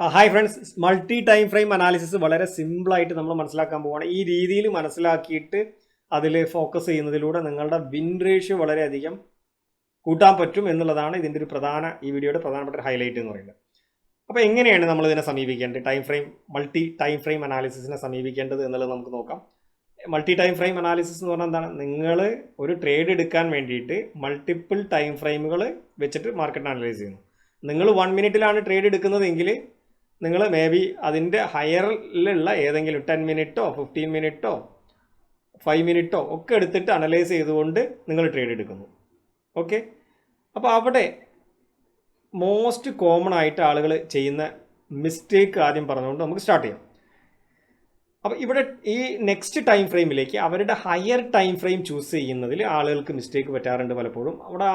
Hi friends multi time frame analysis വളരെ സിമ്പിളായിട്ട് നമ്മൾ മനസ്സിലാക്കാൻ പോവാണ്. ഈ രീതിയിൽ മനസ്സിലാക്കിയിട്ട് അതിൽ ഫോക്കസ് ചെയ്യുന്നതിലൂടെ നിങ്ങളുടെ വിൻ റേഷ്യോ വളരെയധികം കൂട്ടാൻ പറ്റും എന്നുള്ളതാണ് ഇതിന്റെ ഒരു പ്രധാന ഈ വീഡിയോയുടെ പ്രധാനപ്പെട്ട ഹൈലൈറ്റ് എന്ന് പറയുന്നത്. അപ്പോൾ എങ്ങനെയാണ് നമ്മൾ ഇതിനെ സമീപിക്കേണ്ടത്? Time frame multi time frame അനാലിസിസിനെ സമീപിക്കേണ്ടത് എന്നുള്ളത് നമുക്ക് നോക്കാം. മൾട്ടി ടൈം ഫ്രെയിം അനാലിസിസ് എന്ന് പറഞ്ഞാൽ എന്താണ്? നിങ്ങൾ ഒരു ട്രേഡ് എടുക്കാൻ വേണ്ടിയിട്ട് മൾട്ടിപ്പിൾ ടൈം ഫ്രെയിമുകൾ വെച്ചിട്ട് മാർക്കറ്റ് അനലൈസ് ചെയ്യുന്നു. നിങ്ങൾ വൺ മിനിറ്റിലാണ് ട്രേഡ് എടുക്കുന്നതെങ്കിൽ നിങ്ങൾ മേ ബി അതിന്റെ ഹയറിലുള്ള ഏതെങ്കിലും ടെൻ മിനിറ്റോ ഫിഫ്റ്റീൻ മിനിറ്റോ ഫൈവ് മിനിറ്റോ ഒക്കെ എടുത്തിട്ട് അനലൈസ് ചെയ്തുകൊണ്ട് നിങ്ങൾ ട്രേഡ് എടുക്കുന്നു. ഓക്കെ അപ്പോൾ അവിടെ മോസ്റ്റ് കോമൺ ആയിട്ട് ആളുകൾ ചെയ്യുന്ന മിസ്റ്റേക്ക് ആദ്യം പറഞ്ഞുകൊണ്ട് നമുക്ക് സ്റ്റാർട്ട് ചെയ്യാം. അപ്പോൾ ഇവിടെ ഈ നെക്സ്റ്റ് ടൈം ഫ്രെയിമിലേക്ക് അവരുടെ ഹയർ ടൈം ഫ്രെയിം ചൂസ് ചെയ്യുന്നതിൽ ആളുകൾക്ക് മിസ്റ്റേക്ക് പറ്റാറുണ്ട് പലപ്പോഴും. അവിടെ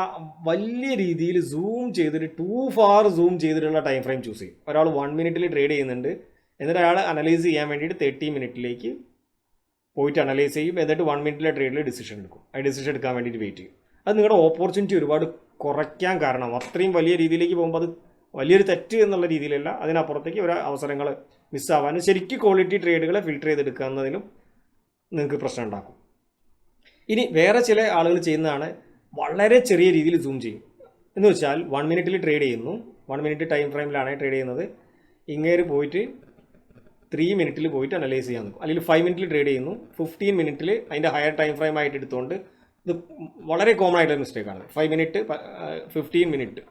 വലിയ രീതിയിൽ സൂം ചെയ്തിട്ട് ടു ഫാർ സൂം ചെയ്തിട്ടുള്ള ടൈം ഫ്രെയിം ചൂസ് ചെയ്യും. ഒരാൾ വൺ മിനിറ്റിൽ ട്രേഡ് ചെയ്യുന്നുണ്ട്. എന്നിട്ട് അയാൾ അനലൈസ് ചെയ്യാൻ വേണ്ടിയിട്ട് തേർട്ടി മിനിറ്റിലേക്ക് പോയിട്ട് അനലൈസ് ചെയ്യും. എന്നിട്ട് വൺ മിനിറ്റിലെ ട്രേഡിൽ ഡിസിഷൻ എടുക്കും. ആ ഡിസിഷൻ എടുക്കാൻ വേണ്ടിയിട്ട് വെയിറ്റ് ചെയ്യും. അത് നിങ്ങളുടെ ഓപ്പർച്യൂണിറ്റി ഒരുപാട് കുറയ്ക്കാൻ കാരണം. അത്രയും വലിയ രീതിയിലേക്ക് പോകുമ്പോൾ അത് വലിയൊരു തെറ്റ് എന്നുള്ള രീതിയിലല്ല. അതിനപ്പുറത്തേക്ക് ഒരു അവസരങ്ങൾ മിസ്സാവാനും ശരിക്കും ക്വാളിറ്റി ട്രേഡുകളെ ഫിൽട്ടർ ചെയ്തെടുക്കുക എന്നതിലും നിങ്ങൾക്ക് പ്രശ്നം ഉണ്ടാക്കും. ഇനി വേറെ ചില ആളുകൾ ചെയ്യുന്നതാണ് വളരെ ചെറിയ രീതിയിൽ സൂം ചെയ്യും. എന്ന് വെച്ചാൽ വൺ മിനിറ്റിൽ ട്രേഡ് ചെയ്യുന്നു. വൺ മിനിറ്റ് ടൈം ഫ്രെയിമിലാണ് ട്രേഡ് ചെയ്യുന്നത്. ഇങ്ങേര് പോയിട്ട് ത്രീ മിനിറ്റിൽ പോയിട്ട് അനലൈസ് ചെയ്യാൻ നോക്കും അല്ലെങ്കിൽ ഫൈവ് മിനിറ്റിൽ ട്രേഡ് ചെയ്യുന്നു. ഫിഫ്റ്റീൻ മിനിറ്റിൽ അതിന്റെ ഹയർ ടൈം ഫ്രെയിം ആയിട്ട് എടുത്തുകൊണ്ട് ഇത് വളരെ കോമൺ ആയിട്ടുള്ള മിസ്റ്റേക്കാണ് five minute fifteen minute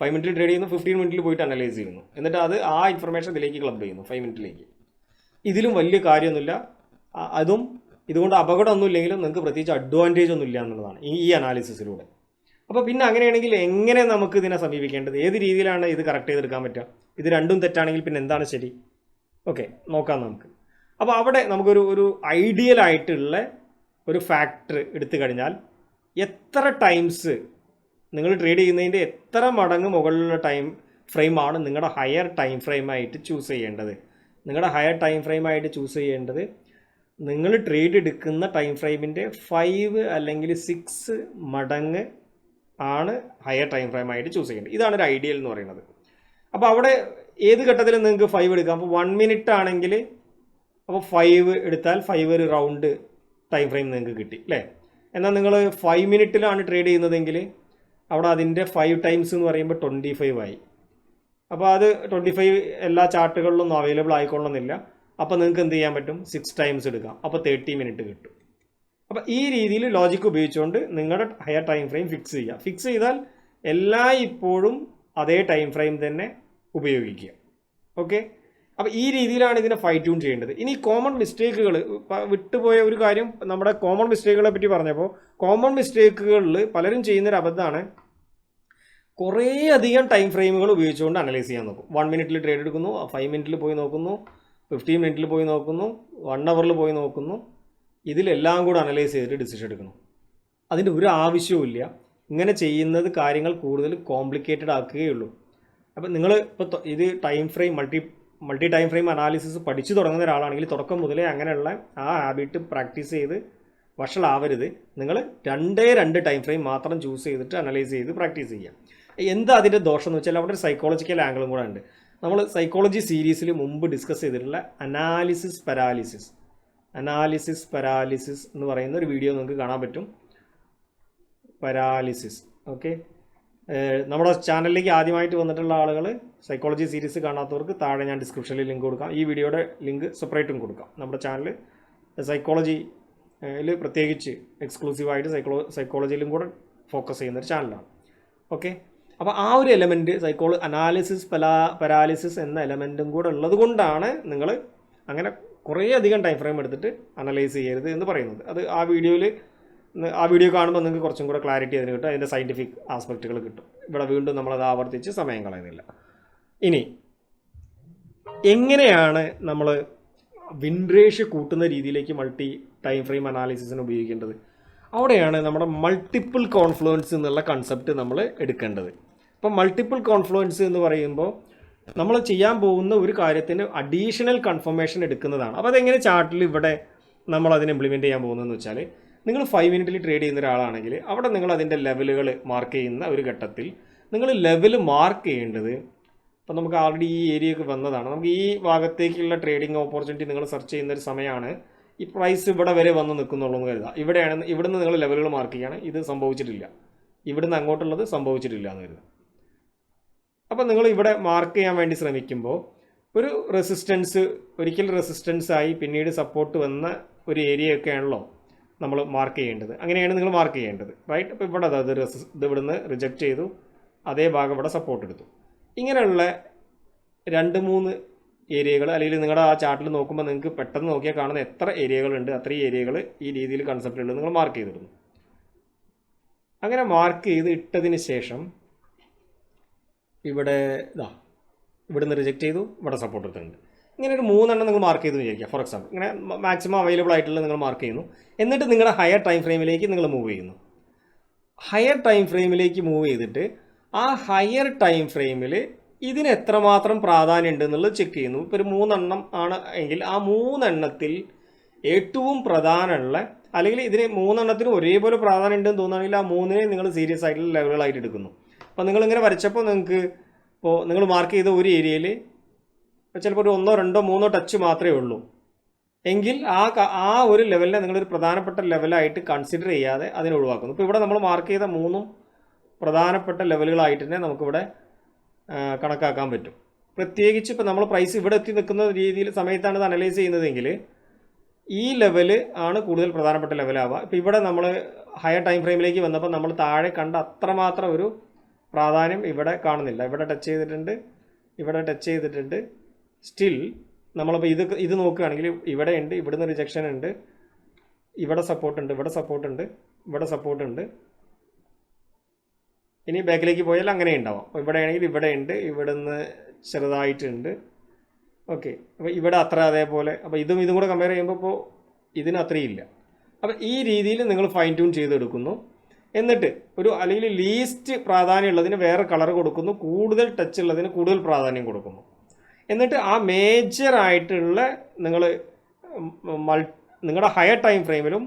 five മിനിറ്റിൽ ട്രേഡ് ചെയ്യുന്നു ഫിഫ്റ്റീൻ മിനിറ്റിൽ പോയിട്ട് അനലൈസ് ചെയ്യുന്നു. എന്നിട്ട് അത് ആ ഇൻഫർമേഷൻ ഇതിലേക്ക് ക്ലബ് ചെയ്യുന്നു ഫൈവ് മിനിറ്റിലേക്ക് ഇതിലും വലിയ കാര്യമൊന്നുമില്ല. അതും ഇതുകൊണ്ട് അപകടമൊന്നും ഇല്ലെങ്കിലും നിങ്ങൾക്ക് പ്രത്യേകിച്ച് അഡ്വാന്റേജ് ഒന്നും ഇല്ല എന്നുള്ളതാണ് ഈ അനാലിസിസിലൂടെ അപ്പോൾ പിന്നെ അങ്ങനെയാണെങ്കിൽ എങ്ങനെ നമുക്ക് ഇതിനെ സമീപിക്കേണ്ടത്? ഏത് രീതിയിലാണ് ഇത് കറക്റ്റ് ചെയ്തെടുക്കാൻ പറ്റുക? ഇത് രണ്ടും തെറ്റാണെങ്കിൽ പിന്നെ എന്താണ് ശരി? ഓക്കെ നോക്കാം നമുക്ക്. അപ്പോൾ അവിടെ നമുക്കൊരു ഒരു ഐഡിയൽ ആയിട്ടുള്ള ഒരു ഫാക്ടർ എടുത്തു കഴിഞ്ഞാൽ എത്ര ടൈംസ് നിങ്ങൾ ട്രേഡ് ചെയ്യുന്നതിന്റെ എത്ര മടങ്ങ് മുകളിലുള്ള ടൈം ഫ്രെയിമാണ് നിങ്ങളുടെ ഹയർ ടൈം ഫ്രെയിമായിട്ട് ചൂസ് ചെയ്യേണ്ടത്. നിങ്ങളുടെ ഹയർ ടൈം ഫ്രെയിമായിട്ട് ചൂസ് ചെയ്യേണ്ടത് നിങ്ങൾ ട്രേഡ് എടുക്കുന്ന ടൈം ഫ്രെയിമിന്റെ ഫൈവ് അല്ലെങ്കിൽ സിക്സ് മടങ്ങ് ആണ് ഹയർ ടൈം ഫ്രെയിമായിട്ട് ചൂസ് ചെയ്യേണ്ടത്. ഇതാണ് ഒരു ഐഡിയൽ എന്ന് പറയുന്നത്. അപ്പോൾ അവിടെ ഏത് ഘട്ടത്തിലും നിങ്ങൾക്ക് ഫൈവ് എടുക്കാം. അപ്പോൾ വൺ മിനിറ്റ് ആണെങ്കിൽ അപ്പോൾ ഫൈവ് എടുത്താൽ ഫൈവ് ഒരു റൗണ്ട് ടൈം ഫ്രെയിം നിങ്ങൾക്ക് കിട്ടി അല്ലേ? എന്നാൽ നിങ്ങൾ ഫൈവ് മിനിറ്റിലാണ് ട്രേഡ് ചെയ്യുന്നതെങ്കിൽ അവിടെ അതിന്റെ ഫൈവ് ടൈംസ് എന്ന് പറയുമ്പോൾ ട്വന്റി ഫൈവ് ആയി. അപ്പോൾ അത് ട്വന്റി ഫൈവ് എല്ലാ ചാർട്ടുകളിലൊന്നും അവൈലബിൾ ആയിക്കൊള്ളണമെന്നില്ല അപ്പോൾ നിങ്ങൾക്ക് എന്ത് ചെയ്യാൻ പറ്റും? സിക്സ് ടൈംസ് എടുക്കാം. അപ്പോൾ തേർട്ടി മിനിറ്റ് കിട്ടും. അപ്പോൾ ഈ രീതിയിൽ ലോജിക്ക് ഉപയോഗിച്ചുകൊണ്ട് നിങ്ങളുടെ ഹയർ ടൈം ഫ്രെയിം ഫിക്സ് ചെയ്യുക. ഫിക്സ് ചെയ്താൽ എല്ലാ ഇപ്പോഴും അതേ ടൈം ഫ്രെയിം തന്നെ ഉപയോഗിക്കുക. ഓക്കെ അപ്പോൾ ഈ രീതിയിലാണ് ഇതിനെ ഫൈ ട്യൂൺ ചെയ്യേണ്ടത്. ഇനി കോമൺ മിസ്റ്റേക്കുകൾ വിട്ടുപോയ ഒരു കാര്യം നമ്മുടെ കോമൺ മിസ്റ്റേക്കുകളെ പറ്റി പറഞ്ഞപ്പോൾ കോമൺ മിസ്റ്റേക്കുകളിൽ പലരും ചെയ്യുന്നൊരു അബദ്ധമാണ് കുറേ അധികം ടൈം ഫ്രെയിമുകൾ ഉപയോഗിച്ചുകൊണ്ട് അനലൈസ് ചെയ്യാൻ നോക്കും. വൺ മിനിറ്റിൽ ട്രേഡ് എടുക്കുന്നു ഫൈവ് മിനിറ്റിൽ പോയി നോക്കുന്നു ഫിഫ്റ്റീൻ മിനിറ്റിൽ പോയി നോക്കുന്നു വൺ അവറിൽ പോയി നോക്കുന്നു. ഇതിലെല്ലാം കൂടെ അനലൈസ് ചെയ്തിട്ട് ഡിസിഷൻ എടുക്കുന്നു. അതിന്റെ ഒരു ആവശ്യവുമില്ല ഇങ്ങനെ ചെയ്യുന്നത് കാര്യങ്ങൾ കൂടുതൽ കോംപ്ലിക്കേറ്റഡ് ആക്കുകയുള്ളൂ അപ്പം നിങ്ങൾ ഇപ്പോൾ ഇത് time frame multi multi time frame analysis പഠിച്ചു തുടങ്ങുന്ന ഒരാളാണെങ്കിൽ തുടക്കം മുതലേ അങ്ങനെയുള്ള ആ ഹാബിറ്റ് പ്രാക്ടീസ് ചെയ്ത് വഷളാവരുത്. നിങ്ങൾ രണ്ടേ രണ്ട് ടൈം ഫ്രെയിം മാത്രം ചൂസ് ചെയ്തിട്ട് അനലൈസ് ചെയ്ത് പ്രാക്ടീസ് ചെയ്യാം. എന്താ അതിന്റെ ദോഷം എന്ന് വെച്ചാൽ അവിടെ ഒരു സൈക്കോളജിക്കൽ ആംഗിളും കൂടെ ഉണ്ട്. നമ്മൾ സൈക്കോളജി സീരീസിൽ മുമ്പ് ഡിസ്കസ് ചെയ്തിട്ടുള്ള അനാലിസിസ് പരാലിസിസ് അനാലിസിസ് പരാലിസിസ് എന്ന് പറയുന്ന ഒരു വീഡിയോ നിങ്ങൾക്ക് കാണാൻ പറ്റും. പരാലിസിസ് ഓക്കെ നമ്മുടെ ചാനലിലേക്ക് ആദ്യമായിട്ട് വന്നിട്ടുള്ള ആളുകൾ സൈക്കോളജി സീരീസ് കാണാത്തവർക്ക് താഴെ ഞാൻ ഡിസ്ക്രിപ്ഷനിൽ ലിങ്ക് കൊടുക്കാം. ഈ വീഡിയോയുടെ ലിങ്ക് സെപ്പറേറ്റും കൊടുക്കാം. നമ്മുടെ ചാനൽ സൈക്കോളജി പ്രത്യേകിച്ച് എക്സ്ക്ലൂസീവായിട്ട് സൈക്കോളോ സൈക്കോളജിയിലും കൂടെ ഫോക്കസ് ചെയ്യുന്ന ഒരു ചാനലാണ്. ഓക്കെ അപ്പോൾ ആ ഒരു എലമെന്റ് സൈക്കോളജി അനാലിസിസ് പലാ പരാലിസിസ് എന്ന എലമെന്റും കൂടെ ഉള്ളത് കൊണ്ടാണ് നിങ്ങൾ അങ്ങനെ കുറേ അധികം ടൈം ഫ്രെയിം എടുത്തിട്ട് അനലൈസ് ചെയ്യരുത് എന്ന് പറയുന്നത്. അത് ആ വീഡിയോയിൽ ആ വീഡിയോ കാണുമ്പോൾ നിങ്ങൾക്ക് കുറച്ചും കൂടെ ക്ലാരിറ്റി അതിന് കിട്ടും. അതിന്റെ സയന്റിഫിക് ആസ്പെക്റ്റുകൾ കിട്ടും. ഇവിടെ വീണ്ടും നമ്മളത് ആവർത്തിച്ച് സമയം കളയുന്നില്ല. ഇനി എങ്ങനെയാണ് നമ്മൾ വിൻറേഷ് കൂട്ടുന്ന രീതിയിലേക്ക് മൾട്ടി ടൈം ഫ്രെയിം അനാലിസിസിന് ഉപയോഗിക്കേണ്ടത്? അവിടെയാണ് നമ്മുടെ മൾട്ടിപ്പിൾ കോൺഫ്ലുവൻസ് എന്നുള്ള കൺസെപ്റ്റ് നമ്മൾ എടുക്കേണ്ടത്. അപ്പം മൾട്ടിപ്പിൾ കോൺഫ്ലുവൻസ് എന്ന് പറയുമ്പോൾ നമ്മൾ ചെയ്യാൻ പോകുന്ന ഒരു കാര്യത്തിന് അഡീഷണൽ കൺഫർമേഷൻ എടുക്കുന്നതാണ്. അപ്പോൾ അതെങ്ങനെ ചാർട്ടിൽ ഇവിടെ നമ്മൾ അതിനെ ഇംപ്ലിമെന്റ് ചെയ്യാൻ പോകുന്നതെന്ന് വെച്ചാൽ നിങ്ങൾ ഫൈവ് മിനിറ്റിൽ ട്രേഡ് ചെയ്യുന്ന ഒരാളാണെങ്കിൽ അവിടെ നിങ്ങൾ അതിന്റെ ലെവലുകൾ മാർക്ക് ചെയ്യുന്ന ഒരു ഘട്ടത്തിൽ നിങ്ങൾ ലെവൽ മാർക്ക് ചെയ്യേണ്ടത് അപ്പോൾ നമുക്ക് ആൾറെഡി ഈ ഏരിയയൊക്കെ വന്നതാണ്. നമുക്ക് ഈ ഭാഗത്തേക്കുള്ള ട്രേഡിംഗ് ഓപ്പർച്യൂണിറ്റി നിങ്ങൾ സെർച്ച് ചെയ്യുന്ന ഒരു സമയമാണ്. ഈ പ്രൈസ് ഇവിടെ വരെ വന്ന് നിൽക്കുന്നുള്ളൂ എന്ന് കരുതുക. ഇവിടെയാണ് ഇവിടുന്ന് നിങ്ങൾ ലെവലുകൾ മാർക്ക് ചെയ്യുകയാണ്. ഇത് സംഭവിച്ചിട്ടില്ല. ഇവിടുന്ന് അങ്ങോട്ടുള്ളത് സംഭവിച്ചിട്ടില്ല എന്ന് കരുതുക. അപ്പോൾ നിങ്ങൾ ഇവിടെ മാർക്ക് ചെയ്യാൻ വേണ്ടി ശ്രമിക്കുമ്പോൾ ഒരു റെസിസ്റ്റൻസ് ഒരിക്കൽ റെസിസ്റ്റൻസ് ആയി പിന്നീട് സപ്പോർട്ട് വന്ന ഒരു ഏരിയയൊക്കെയാണല്ലോ നമ്മൾ മാർക്ക് ചെയ്യേണ്ടത്. അങ്ങനെയാണ് നിങ്ങൾ മാർക്ക് ചെയ്യേണ്ടത്. റൈറ്റ് അപ്പോൾ ഇവിടെ അത് ഇത് ഇവിടുന്ന് റിജക്റ്റ് ചെയ്തു. അതേ ഭാഗം ഇവിടെ സപ്പോർട്ട് എടുത്തു. ഇങ്ങനെയുള്ള രണ്ട് മൂന്ന് ഏരിയകൾ അല്ലെങ്കിൽ നിങ്ങളുടെ ആ ചാർട്ടിൽ നോക്കുമ്പോൾ നിങ്ങൾക്ക് പെട്ടെന്ന് നോക്കിയാൽ കാണുന്ന എത്ര ഏരിയകളുണ്ട് അത്രയും ഏരിയകൾ ഈ രീതിയിൽ കൺസെപ്റ്റുണ്ട് നിങ്ങൾ മാർക്ക് ചെയ്തിടുന്നു. അങ്ങനെ മാർക്ക് ചെയ്ത് ഇട്ടതിന് ശേഷം ഇവിടെ ഇതാ ഇവിടുന്ന് റിജക്റ്റ് ചെയ്തു. ഇവിടെ സപ്പോർട്ട് എടുത്തിട്ടുണ്ട്. ഇങ്ങനെ ഒരു മൂന്നെണ്ണം നിങ്ങൾ മാർക്ക് ചെയ്തു വിചാരിക്കുക. ഫോർ എക്സാമ്പിൾ ഇങ്ങനെ മാക്സിമം അവൈലബിൾ ആയിട്ടുള്ള നിങ്ങൾ മാർക്ക് ചെയ്യുന്നു. എന്നിട്ട് നിങ്ങളുടെ ഹയർ ടൈം ഫ്രെയിമിലേക്ക് നിങ്ങൾ മൂവ് ചെയ്യുന്നു. ഹയർ ടൈം ഫ്രെയിമിലേക്ക് മൂവ് ചെയ്തിട്ട് ആ ഹയർ ടൈം ഫ്രെയിമിൽ ഇതിന് എത്രമാത്രം പ്രാധാന്യം ഉണ്ട് എന്നുള്ളത് ചെക്ക് ചെയ്യുന്നു. ഇപ്പോൾ ഒരു മൂന്നെണ്ണം ആണ് എങ്കിൽ ആ മൂന്നെണ്ണത്തിൽ ഏറ്റവും പ്രധാനമുള്ള അല്ലെങ്കിൽ ഇതിന് മൂന്നെണ്ണത്തിന് ഒരേപോലെ പ്രാധാന്യം ഉണ്ടെന്ന് തോന്നുകയാണെങ്കിൽ ആ മൂന്നിനെ നിങ്ങൾ സീരിയസ് ആയിട്ടുള്ള ലെവലുകളായിട്ട് എടുക്കുന്നു. അപ്പോൾ നിങ്ങളിങ്ങനെ വരച്ചപ്പോൾ നിങ്ങൾക്ക് ഇപ്പോൾ നിങ്ങൾ മാർക്ക് ചെയ്ത ഒരു ഏരിയയിൽ ചിലപ്പോൾ ഒരു ഒന്നോ രണ്ടോ മൂന്നോ ടച്ച് മാത്രമേ ഉള്ളൂ. എങ്കിൽ ആ ആ ഒരു ലെവലിനെ നിങ്ങളൊരു പ്രധാനപ്പെട്ട ലെവലായിട്ട് കൺസിഡർ ചെയ്യാതെ അതിനെ ഒഴിവാക്കുന്നു. ഇപ്പോൾ ഇവിടെ നമ്മൾ മാർക്ക് ചെയ്ത മൂന്നും പ്രധാനപ്പെട്ട ലെവലുകളായിട്ട് തന്നെ നമുക്കിവിടെ കണക്കാക്കാൻ പറ്റും. പ്രത്യേകിച്ച് ഇപ്പോൾ നമ്മൾ പ്രൈസ് ഇവിടെ എത്തി നിൽക്കുന്ന രീതിയിൽ സമയത്താണ് ഇത് അനലൈസ് ചെയ്യുന്നതെങ്കിൽ ഈ ലെവൽ ആണ് കൂടുതൽ പ്രധാനപ്പെട്ട ലെവലാവുക ഇപ്പോൾ ഇവിടെ നമ്മൾ ഹയർ ടൈം ഫ്രെയിമിലേക്ക് വന്നപ്പോൾ നമ്മൾ താഴെ കണ്ട അത്രമാത്രം ഒരു പ്രാധാന്യം ഇവിടെ കാണുന്നില്ല. ഇവിടെ ടച്ച് ചെയ്തിട്ടുണ്ട് ഇവിടെ ടച്ച് ചെയ്തിട്ടുണ്ട് സ്റ്റിൽ നമ്മളിപ്പോൾ ഇത് ഇത് നോക്കുകയാണെങ്കിൽ ഇവിടെ ഉണ്ട് ഇവിടുന്ന് റിജക്ഷൻ ഉണ്ട്. ഇവിടെ സപ്പോർട്ട് ഉണ്ട് ഇവിടെ സപ്പോർട്ട് ഉണ്ട് ഇവിടെ സപ്പോർട്ട് ഉണ്ട്. ഇനി ബാക്കിലേക്ക് പോയാൽ അങ്ങനെ ഉണ്ടാവാം. ഇവിടെ ആണെങ്കിൽ ഇവിടെ ഉണ്ട് ഇവിടുന്ന് ചെറുതായിട്ടുണ്ട്. ഓക്കെ അപ്പോൾ ഇവിടെ അത്ര അതേപോലെ അപ്പോൾ ഇതും ഇതും കൂടെ കമ്പയർ ചെയ്യുമ്പോൾ ഇപ്പോൾ ഇതിന് അത്രയും ഇല്ല. അപ്പോൾ ഈ രീതിയിൽ നിങ്ങൾ ഫൈൻ ട്യൂൺ ചെയ്തെടുക്കുന്നു. എന്നിട്ട് ഒരു അല്ലെങ്കിൽ ലീസ്റ്റ് പ്രാധാന്യമുള്ളതിന് വേറെ കളർ കൊടുക്കുന്നു കൂടുതൽ ടച്ച് ഉള്ളതിന് കൂടുതൽ പ്രാധാന്യം കൊടുക്കുന്നു. എന്നിട്ട് ആ മേജർ ആയിട്ടുള്ള നിങ്ങൾ മൾ നിങ്ങളുടെ ഹയർ ടൈം ഫ്രെയിമിലും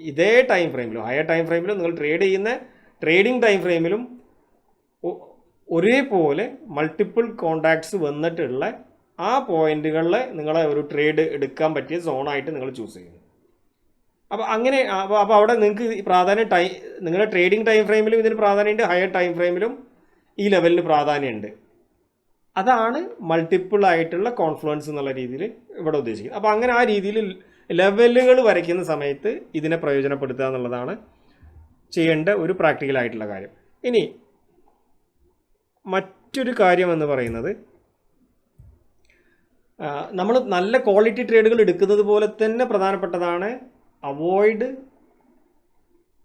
ഇതേ ടൈം ഫ്രെയിമിലും ഹയർ ടൈം ഫ്രെയിമിലും നിങ്ങൾ ട്രേഡ് ചെയ്യുന്ന ട്രേഡിംഗ് ടൈം ഫ്രെയിമിലും ഒരേപോലെ മൾട്ടിപ്പിൾ കോണ്ടാക്ട്സ് വന്നിട്ടുള്ള ആ പോയിന്റുകളിൽ നിങ്ങളെ ഒരു ട്രേഡ് എടുക്കാൻ പറ്റിയ സോണായിട്ട് നിങ്ങൾ ചൂസ് ചെയ്യുന്നു. അപ്പോൾ അങ്ങനെ അപ്പോൾ അപ്പോൾ അവിടെ നിങ്ങൾക്ക് പ്രാധാന്യം ടൈം നിങ്ങളുടെ ട്രേഡിംഗ് ടൈം ഫ്രെയിമിലും ഇതിന് പ്രാധാന്യമുണ്ട് ഹയർ ടൈം ഫ്രെയിമിലും ഈ ലെവലിന് പ്രാധാന്യമുണ്ട്. അതാണ് മൾട്ടിപ്പിൾ ആയിട്ടുള്ള കോൺഫ്ലുവൻസ് എന്നുള്ള രീതിയിൽ ഇവിടെ ഉദ്ദേശിക്കുന്നത്. അപ്പോൾ അങ്ങനെ ആ രീതിയിൽ ലെവലുകൾ വരയ്ക്കുന്ന സമയത്ത് ഇതിനെ പ്രയോജനപ്പെടുത്തുക എന്നുള്ളതാണ് ചെയ്യേണ്ട ഒരു പ്രാക്ടിക്കൽ ആയിട്ടുള്ള കാര്യം. ഇനി മറ്റൊരു കാര്യം എന്ന് പറയുന്നത് നമ്മൾ നല്ല ക്വാളിറ്റി ട്രേഡുകൾ എടുക്കുന്നത് പോലെ തന്നെ പ്രധാനപ്പെട്ടതാണ് അവോയ്ഡ്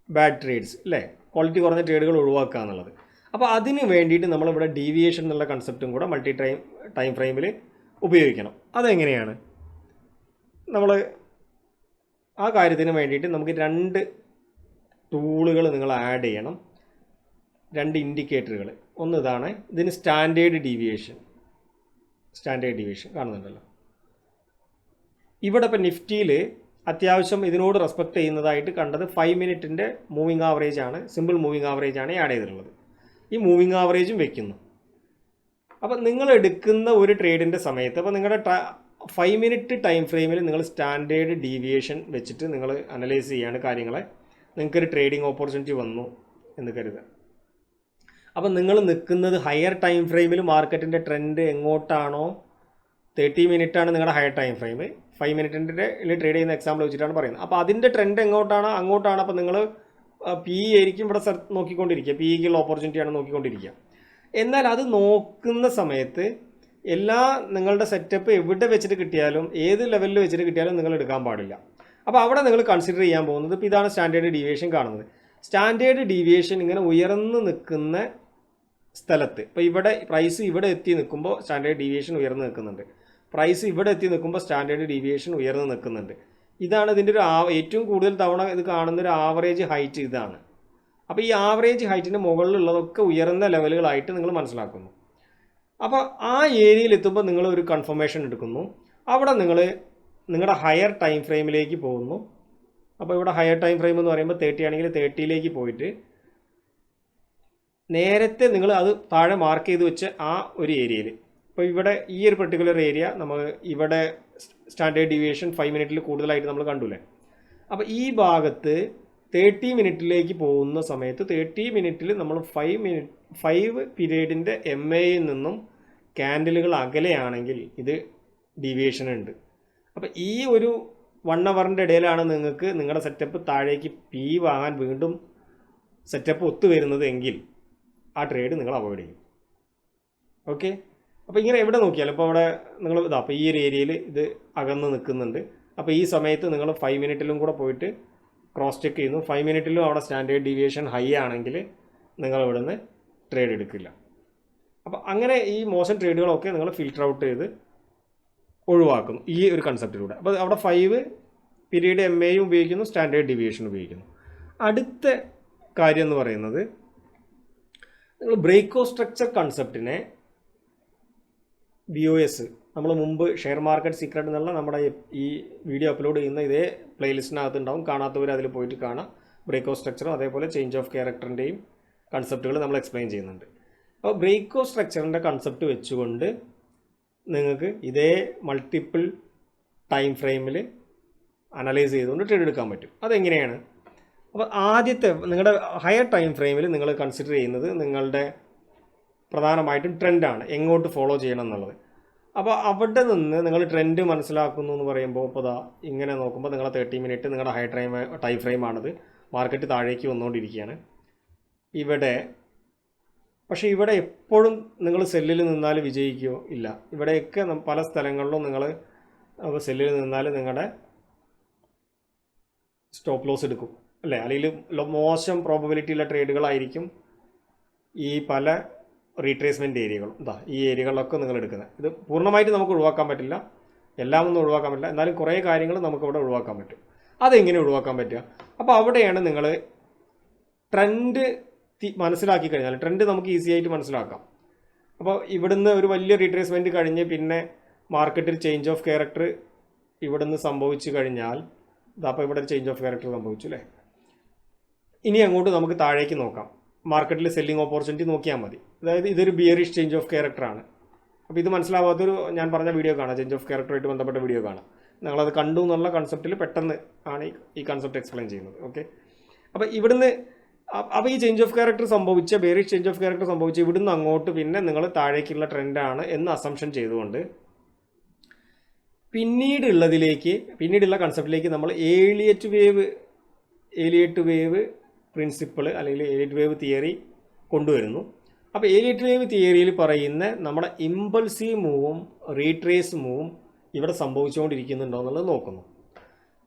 ബാഡ് ട്രേഡ്സ് അല്ലേ? ക്വാളിറ്റി കുറഞ്ഞ ട്രേഡുകൾ ഒഴിവാക്കുക എന്നുള്ളത്. അപ്പോൾ അതിന് വേണ്ടിയിട്ട് നമ്മളിവിടെ ഡീവിയേഷൻ എന്നുള്ള കൺസെപ്റ്റും കൂടെ മൾട്ടി ടൈം ടൈം ഫ്രെയിമിൽ ഉപയോഗിക്കണം. അതെങ്ങനെയാണ്? നമ്മൾ ആ കാര്യത്തിന് വേണ്ടിയിട്ട് നമുക്ക് രണ്ട് ടൂളുകൾ നിങ്ങൾ ആഡ് ചെയ്യണം. രണ്ട് ഇൻഡിക്കേറ്ററുകൾ ഒന്ന് ഇതാണ് ഇതിന് സ്റ്റാൻഡേർഡ് ഡീവിയേഷൻ സ്റ്റാൻഡേർഡ് ഡീവിയേഷൻ കാണുന്നുണ്ടല്ലോ. ഇവിടെ ഇപ്പം നിഫ്റ്റിയിൽ അത്യാവശ്യം ഇതിനോട് റെസ്പെക്റ്റ് ചെയ്യുന്നതായിട്ട് കണ്ടത് ഫൈവ് മിനിറ്റിന്റെ മൂവിങ് ആവറേജ് ആണ് സിമ്പിൾ മൂവിങ് ആവറേജ് ആണ് ആഡ് ചെയ്തിട്ടുള്ളത്. ഈ മൂവിങ് ആവറേജും വെക്കുന്നു. അപ്പം നിങ്ങൾ എടുക്കുന്ന ഒരു ട്രേഡിന്റെ സമയത്ത് അപ്പോൾ നിങ്ങളുടെ ഫൈവ് മിനിറ്റ് ടൈം ഫ്രെയിമിൽ നിങ്ങൾ സ്റ്റാൻഡേർഡ് ഡീവിയേഷൻ വെച്ചിട്ട് നിങ്ങൾ അനലൈസ് ചെയ്യാണ് കാര്യങ്ങളെ. നിങ്ങൾക്കൊരു ട്രേഡിംഗ് ഓപ്പർച്യൂണിറ്റി വന്നു എന്ന് കരുതുക. അപ്പം നിങ്ങൾ നിൽക്കുന്നത് ഹയർ ടൈം ഫ്രെയിമിൽ മാർക്കറ്റിന്റെ ട്രെൻഡ് എങ്ങോട്ടാണോ? തേർട്ടി ആണ് നിങ്ങളുടെ ഹയർ ടൈം ഫ്രെയിം ഫൈവ് മിനിറ്റിന്റെ ട്രേഡ് ചെയ്യുന്ന എക്സാമ്പിൾ വെച്ചിട്ടാണ് പറയുന്നത്. അപ്പോൾ അതിന്റെ ട്രെൻഡ് എങ്ങോട്ടാണോ അങ്ങോട്ടാണ്? അപ്പോൾ നിങ്ങൾ പി ആയിരിക്കും ഇവിടെ നോക്കിക്കൊണ്ടിരിക്കുക. പി ഇക്കുള്ള ഓപ്പർച്യൂണിറ്റിയാണ് നോക്കിക്കൊണ്ടിരിക്കുക. എന്നാൽ അത് നോക്കുന്ന സമയത്ത് എല്ലാ നിങ്ങളുടെ സെറ്റപ്പ് എവിടെ വെച്ചിട്ട് കിട്ടിയാലും ഏത് ലെവലിൽ വെച്ചിട്ട് കിട്ടിയാലും നിങ്ങൾ എടുക്കാൻ പാടില്ല. അപ്പോൾ അവിടെ നിങ്ങൾ കൺസിഡർ ചെയ്യാൻ പോകുന്നത് ഇപ്പോൾ ഇതാണ് സ്റ്റാൻഡേർഡ് ഡീവിയേഷൻ കാണുന്നത്. സ്റ്റാൻഡേർഡ് ഡീവിയേഷൻ ഇങ്ങനെ ഉയർന്ന് നിൽക്കുന്ന സ്ഥലത്ത് ഇപ്പോൾ ഇവിടെ പ്രൈസ് ഇവിടെ എത്തി നിൽക്കുമ്പോൾ സ്റ്റാൻഡേർഡ് ഡീവിയേഷൻ ഉയർന്നു നിൽക്കുന്നുണ്ട്. പ്രൈസ് ഇവിടെ എത്തി നിൽക്കുമ്പോൾ സ്റ്റാൻഡേർഡ് ഡീവിയേഷൻ ഉയർന്നു നിൽക്കുന്നുണ്ട്. ഇതാണ് ഇതിന്റെ ഒരു ഏറ്റവും കൂടുതൽ തവണ ഇത് കാണുന്ന ഒരു ആവറേജ് ഹൈറ്റ് ഇതാണ്. അപ്പോൾ ഈ ആവറേജ് ഹൈറ്റിന്റെ മുകളിലുള്ളതൊക്കെ ഉയർന്ന ലെവലുകളായിട്ട് നിങ്ങൾ മനസ്സിലാക്കുന്നു. അപ്പോൾ ആ ഏരിയയിൽ എത്തുമ്പോൾ നിങ്ങൾ ഒരു കൺഫർമേഷൻ എടുക്കുന്നു. അവിടെ നിങ്ങൾ നിങ്ങളുടെ ഹയർ ടൈം ഫ്രെയിമിലേക്ക് പോകുന്നു. അപ്പോൾ ഇവിടെ ഹയർ ടൈം ഫ്രെയിം എന്ന് പറയുമ്പോൾ തേർട്ടി ആണെങ്കിൽ തേർട്ടിയിലേക്ക് പോയിട്ട് നേരത്തെ നിങ്ങൾ അത് താഴെ മാർക്ക് ചെയ്ത് വെച്ച ആ ഒരു ഏരിയയിൽ. അപ്പോൾ ഇവിടെ ഈ ഒരു പെർട്ടിക്കുലർ ഏരിയ നമ്മൾ ഇവിടെ സ്റ്റാൻഡേർഡ് ഡീവിയേഷൻ ഫൈവ് മിനിറ്റിൽ കൂടുതലായിട്ട് നമ്മൾ കണ്ടുല്ലേ? അപ്പോൾ ഈ ഭാഗത്ത് തേർട്ടി മിനിറ്റിലേക്ക് പോകുന്ന സമയത്ത് തേർട്ടി മിനിറ്റിൽ നമ്മൾ ഫൈവ് മിനിറ്റ് ഫൈവ് പീരീഡിന്റെ എം എയിൽ നിന്നും ക്യാൻഡിലുകൾ അകലെയാണെങ്കിൽ ഇത് ഡീവിയേഷൻ ഉണ്ട്. അപ്പോൾ ഈ ഒരു വൺ അവറിന്റെ ഇടയിലാണ് നിങ്ങൾക്ക് നിങ്ങളുടെ സെറ്റപ്പ് താഴേക്ക് പി വാങ്ങാൻ വീണ്ടും സെറ്റപ്പ് ഒത്തുവരുന്നത് എങ്കിൽ ആ ട്രേഡ് നിങ്ങൾ അവോയ്ഡ് ചെയ്യും. ഓക്കെ അപ്പോൾ ഇങ്ങനെ എവിടെ നോക്കിയാലും ഇപ്പോൾ അവിടെ നിങ്ങൾ ഇതാ അപ്പോൾ ഈ ഒരു ഏരിയയിൽ ഇത് അകന്ന് നിൽക്കുന്നുണ്ട് അപ്പോൾ ഈ സമയത്ത് നിങ്ങൾ ഫൈവ് മിനിറ്റിലും കൂടെ പോയിട്ട് ക്രോസ് ചെക്ക് ചെയ്യുന്നു. ഫൈവ് മിനിറ്റിലും അവിടെ സ്റ്റാൻഡേർഡ് ഡീവിയേഷൻ ഹൈ ആണെങ്കിൽ നിങ്ങൾ ഇവിടുന്ന് ട്രേഡ് എടുക്കില്ല. അപ്പോൾ അങ്ങനെ ഈ മോശം ട്രേഡുകളൊക്കെ നിങ്ങൾ ഫിൽട്ടർ ഔട്ട് ചെയ്ത് ഒഴിവാക്കുന്നു ഈ ഒരു കൺസെപ്റ്റിലൂടെ അപ്പോൾ അവിടെ ഫൈവ് പീരീഡ് എം എയും ഉപയോഗിക്കുന്നു സ്റ്റാൻഡേർഡ് ഡീവിയേഷൻ ഉപയോഗിക്കുന്നു. അടുത്ത കാര്യം എന്ന് പറയുന്നത് നിങ്ങൾ ബ്രേക്കോ സ്ട്രക്ചർ കൺസെപ്റ്റിനെ ബി ഒ എസ് നമ്മൾ മുമ്പ് ഷെയർ മാർക്കറ്റ് സീക്രട്ട് എന്നുള്ള നമ്മുടെ ഈ വീഡിയോ അപ്ലോഡ് ചെയ്യുന്ന ഇതേ പ്ലേലിസ്റ്റിനകത്ത് ഉണ്ടാവും കാണാത്തവർ അതിൽ പോയിട്ട് കാണാം. ബ്രേക്ക് ഓഫ് സ്ട്രക്ചറും അതേപോലെ ചേഞ്ച് ഓഫ് ക്യാരക്ടറിന്റെയും കൺസെപ്റ്റുകൾ നമ്മൾ എക്സ്പ്ലെയിൻ ചെയ്യുന്നുണ്ട്. അപ്പോൾ ബ്രേക്ക് ബ്രേക്കോ സ്ട്രക്ചറിന്റെ കൺസെപ്റ്റ് വെച്ചുകൊണ്ട് നിങ്ങൾക്ക് ഇതേ മൾട്ടിപ്പിൾ ടൈം ഫ്രെയിമിൽ അനലൈസ് ചെയ്തുകൊണ്ട് ട്രേഡ് എടുക്കാൻ പറ്റും. അതെങ്ങനെയാണ്? അപ്പോൾ ആദ്യത്തെ നിങ്ങളുടെ ഹയർ ടൈം ഫ്രെയിമിൽ നിങ്ങൾ കൺസിഡർ ചെയ്യുന്നത് നിങ്ങളുടെ പ്രധാനമായിട്ടും ട്രെൻഡാണ്. എങ്ങോട്ട് ഫോളോ ചെയ്യണം എന്നുള്ളത്. അപ്പോൾ അവിടെ നിന്ന് നിങ്ങൾ ട്രെൻഡ് മനസ്സിലാക്കുന്നു എന്ന് പറയുമ്പോൾ ഇപ്പോൾ ദാ ഇങ്ങനെ നോക്കുമ്പോൾ നിങ്ങളെ തേർട്ടി മിനിറ്റ് നിങ്ങളുടെ ഹൈ ടൈം ടൈം ഫ്രെയിമാണിത് മാർക്കറ്റ് താഴേക്ക് വന്നുകൊണ്ടിരിക്കുകയാണ് ഇവിടെ പക്ഷേ ഇവിടെ എപ്പോഴും നിങ്ങൾ സെല്ലിൽ നിന്നാൽ വിജയിക്കുകയോ ഇല്ല. ഇവിടെയൊക്കെ പല സ്ഥലങ്ങളിലും നിങ്ങൾ സെല്ലിൽ നിന്നാൽ നിങ്ങളുടെ സ്റ്റോപ്പ് ലോസ് എടുക്കും. അല്ലേ? അല്ലെങ്കിൽ മോശം പ്രോബബിലിറ്റി ഉള്ള ട്രേഡുകളായിരിക്കും ഈ പല റീട്രേസ്മെന്റ് ഏരിയകളും ഇതാ ഈ ഏരിയകളിലൊക്കെ നിങ്ങൾ എടുക്കുന്നത് ഇത് പൂർണമായിട്ട് നമുക്ക് ഒഴിവാക്കാൻ പറ്റില്ല. എല്ലാം ഒന്നും ഒഴിവാക്കാൻ പറ്റില്ല. എന്നാലും കുറേ കാര്യങ്ങൾ നമുക്ക് ഇവിടെ ഒഴിവാക്കാൻ പറ്റും. അതെങ്ങനെ ഒഴിവാക്കാൻ പറ്റുക? അപ്പോൾ അവിടെയാണ് നിങ്ങൾ ട്രെൻഡ് മനസ്സിലാക്കി കഴിഞ്ഞാൽ ട്രെൻഡ് നമുക്ക് ഈസി ആയിട്ട് മനസ്സിലാക്കാം. അപ്പോൾ ഇവിടുന്ന് ഒരു വലിയ റീട്രേസ്മെന്റ് കഴിഞ്ഞ് പിന്നെ മാർക്കറ്റിൽ ചേഞ്ച് ഓഫ് ക്യാരക്ടർ ഇവിടുന്ന് സംഭവിച്ചു കഴിഞ്ഞാൽ ഇതാപ്പോൾ ഇവിടെ ഒരു ചേഞ്ച് ഓഫ് ക്യാരക്ടർ സംഭവിച്ചു അല്ലേ? ഇനി അങ്ങോട്ട് നമുക്ക് താഴേക്ക് നോക്കാം. മാർക്കറ്റിൽ സെല്ലിംഗ് ഓപ്പർച്യൂണിറ്റി നോക്കിയാൽ മതി. അതായത് ഇതൊരു ബിയറിഷ് ചേഞ്ച് ഓഫ് ക്യാരക്ടറാണ് അപ്പോൾ ഇത് മനസ്സിലാവാത്തൊരു ഞാൻ പറഞ്ഞ വീഡിയോ കാണാം. ചേഞ്ച് ഓഫ് ക്യാരക്ടറായിട്ട് ബന്ധപ്പെട്ട വീഡിയോ കാണാം. നിങ്ങളത് കണ്ടു എന്നുള്ള കൺസെപ്റ്റിൽ പെട്ടെന്ന് ആണ് ഈ- കൺസെപ്റ്റ് എക്സ്പ്ലെയിൻ ചെയ്യുന്നത്. ഓക്കെ അപ്പോൾ ഇവിടുന്ന് അപ്പോൾ ഈ ചേഞ്ച് ഓഫ് ക്യാരക്ടർ സംഭവിച്ച ബേറിഷ് ചേഞ്ച് ഓഫ് ക്യാരക്ടർ സംഭവിച്ച ഇവിടുന്ന് അങ്ങോട്ട് പിന്നെ നിങ്ങൾ താഴേക്കുള്ള ട്രെൻഡാണ് എന്ന് അസംഷൻ ചെയ്തുകൊണ്ട് പിന്നീടുള്ളതിലേക്ക് പിന്നീടുള്ള കൺസെപ്റ്റിലേക്ക് നമ്മൾ Elliott wave Elliott wave principle അല്ലെങ്കിൽ ഏലിയറ്റ് വേവ് തിയറി കൊണ്ടുവരുന്നു. അപ്പോൾ ഏലിയറ്റ് വേവ് തിയറിയിൽ പറയുന്ന നമ്മുടെ ഇമ്പൾസീവ് മൂവും റീട്രേസ് മൂവും ഇവിടെ സംഭവിച്ചുകൊണ്ടിരിക്കുന്നുണ്ടോ എന്നുള്ളത് നോക്കുന്നു.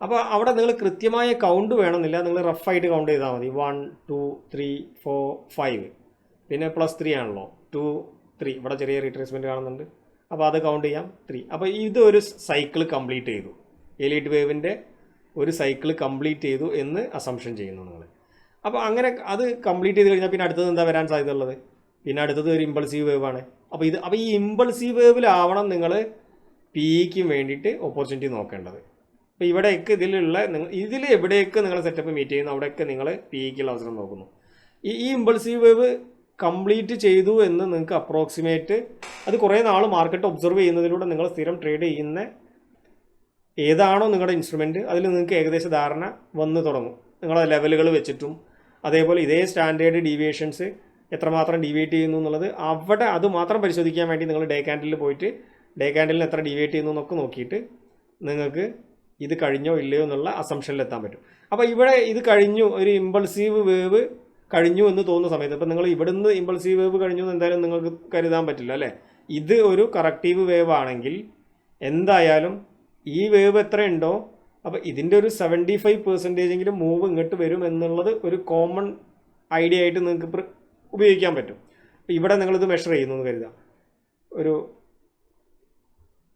അപ്പോൾ അവിടെ നിങ്ങൾ കൃത്യമായ കൗണ്ട് വേണമെന്നില്ല. നിങ്ങൾ റഫായിട്ട് കൗണ്ട് ചെയ്താൽ മതി. One two three four five പിന്നെ പ്ലസ് ത്രീ ആണല്ലോ. ടു ത്രീ ഇവിടെ ചെറിയ റീട്രേസ്മെന്റ് കാണുന്നുണ്ട്. അപ്പോൾ അത് കൗണ്ട് ചെയ്യാം. ത്രീ അപ്പോൾ ഇതൊരു സൈക്കിൾ കംപ്ലീറ്റ് ചെയ്തു. എലിറ്റ് വേവിന്റെ ഒരു സൈക്കിൾ കംപ്ലീറ്റ് ചെയ്തു എന്ന് അസംഷൻ ചെയ്യുന്നു നിങ്ങൾ. അപ്പോൾ അങ്ങനെ അത് കംപ്ലീറ്റ് ചെയ്ത് കഴിഞ്ഞാൽ പിന്നെ അടുത്തത് എന്താ വരാൻ സാധ്യത ഉള്ളത് പിന്നെ അടുത്തത് ഒരു ഇമ്പൾസീവ് വേവ് ആണ്. അപ്പോൾ ഇത് അപ്പോൾ ഈ ഇമ്പൾസീവ് വേവിലാവണം നിങ്ങൾ പിക്കും വേണ്ടിയിട്ട് ഓപ്പർച്യൂണിറ്റി നോക്കേണ്ടത്. അപ്പോൾ ഇവിടെയൊക്കെ ഇതിലുള്ള നിങ്ങൾ ഇതിൽ എവിടെയൊക്കെ നിങ്ങൾ സെറ്റപ്പ് മീറ്റ് ചെയ്യുന്നു അവിടെയൊക്കെ നിങ്ങൾ പിക്കുള്ള അവസരം നോക്കുന്നു. ഈ ഈ ഇമ്പൾസീവ് വേവ് കംപ്ലീറ്റ് ചെയ്തു എന്ന് നിങ്ങൾക്ക് അപ്രോക്സിമേറ്റ് അത് കുറേ നാൾ മാർക്കറ്റ് ഒബ്സർവ് ചെയ്യുന്നതിലൂടെ നിങ്ങൾ സ്ഥിരം ട്രേഡ് ചെയ്യുന്ന ഏതാണോ നിങ്ങളുടെ ഇൻസ്ട്രുമെന്റ് അതിൽ നിങ്ങൾക്ക് ഏകദേശ ധാരണ വന്ന് തുടങ്ങും. നിങ്ങളെ ലെവലുകൾ വെച്ചിട്ടും അതേപോലെ ഇതേ സ്റ്റാൻഡേർഡ് ഡീവിയേഷൻസ് എത്രമാത്രം ഡീവിയേറ്റ് ചെയ്യുന്നു എന്നുള്ളത് അവിടെ അത് മാത്രം പരിശോധിക്കാൻ വേണ്ടി നിങ്ങൾ ഡേ ക്യാൻഡിലിൽ പോയിട്ട് ഡേ ക്യാൻഡിലിന് എത്ര ഡീവിയേറ്റ് ചെയ്യുന്നു എന്നൊക്കെ നോക്കിയിട്ട് നിങ്ങൾക്ക് ഇത് കഴിഞ്ഞോ ഇല്ലയോ എന്നുള്ള അസംഷനിൽ എത്താൻ പറ്റും. അപ്പോൾ ഇവിടെ ഇത് കഴിഞ്ഞു ഒരു ഇമ്പൾസീവ് വേവ് കഴിഞ്ഞു എന്ന് തോന്നുന്ന സമയത്ത് ഇപ്പം നിങ്ങൾ ഇവിടുന്ന് ഇമ്പൾസീവ് വേവ് കഴിഞ്ഞു എന്ന് എന്തായാലും നിങ്ങൾക്ക് കരുതാൻ പറ്റില്ല അല്ലേ? ഇത് ഒരു കറക്റ്റീവ് വേവ് ആണെങ്കിൽ എന്തായാലും ഈ വേവ് എത്രയുണ്ടോ അപ്പോൾ ഇതിന്റെ ഒരു സെവന്റി ഫൈവ് പെർസെന്റേജെങ്കിലും മൂവ് ഇങ്ങോട്ട് വരും എന്നുള്ളത് ഒരു കോമൺ ഐഡിയ ആയിട്ട് നിങ്ങൾക്ക് ഉപയോഗിക്കാൻ പറ്റും. ഇവിടെ നിങ്ങളിത് മെഷർ ചെയ്യുന്നു എന്ന് കരുതാം ഒരു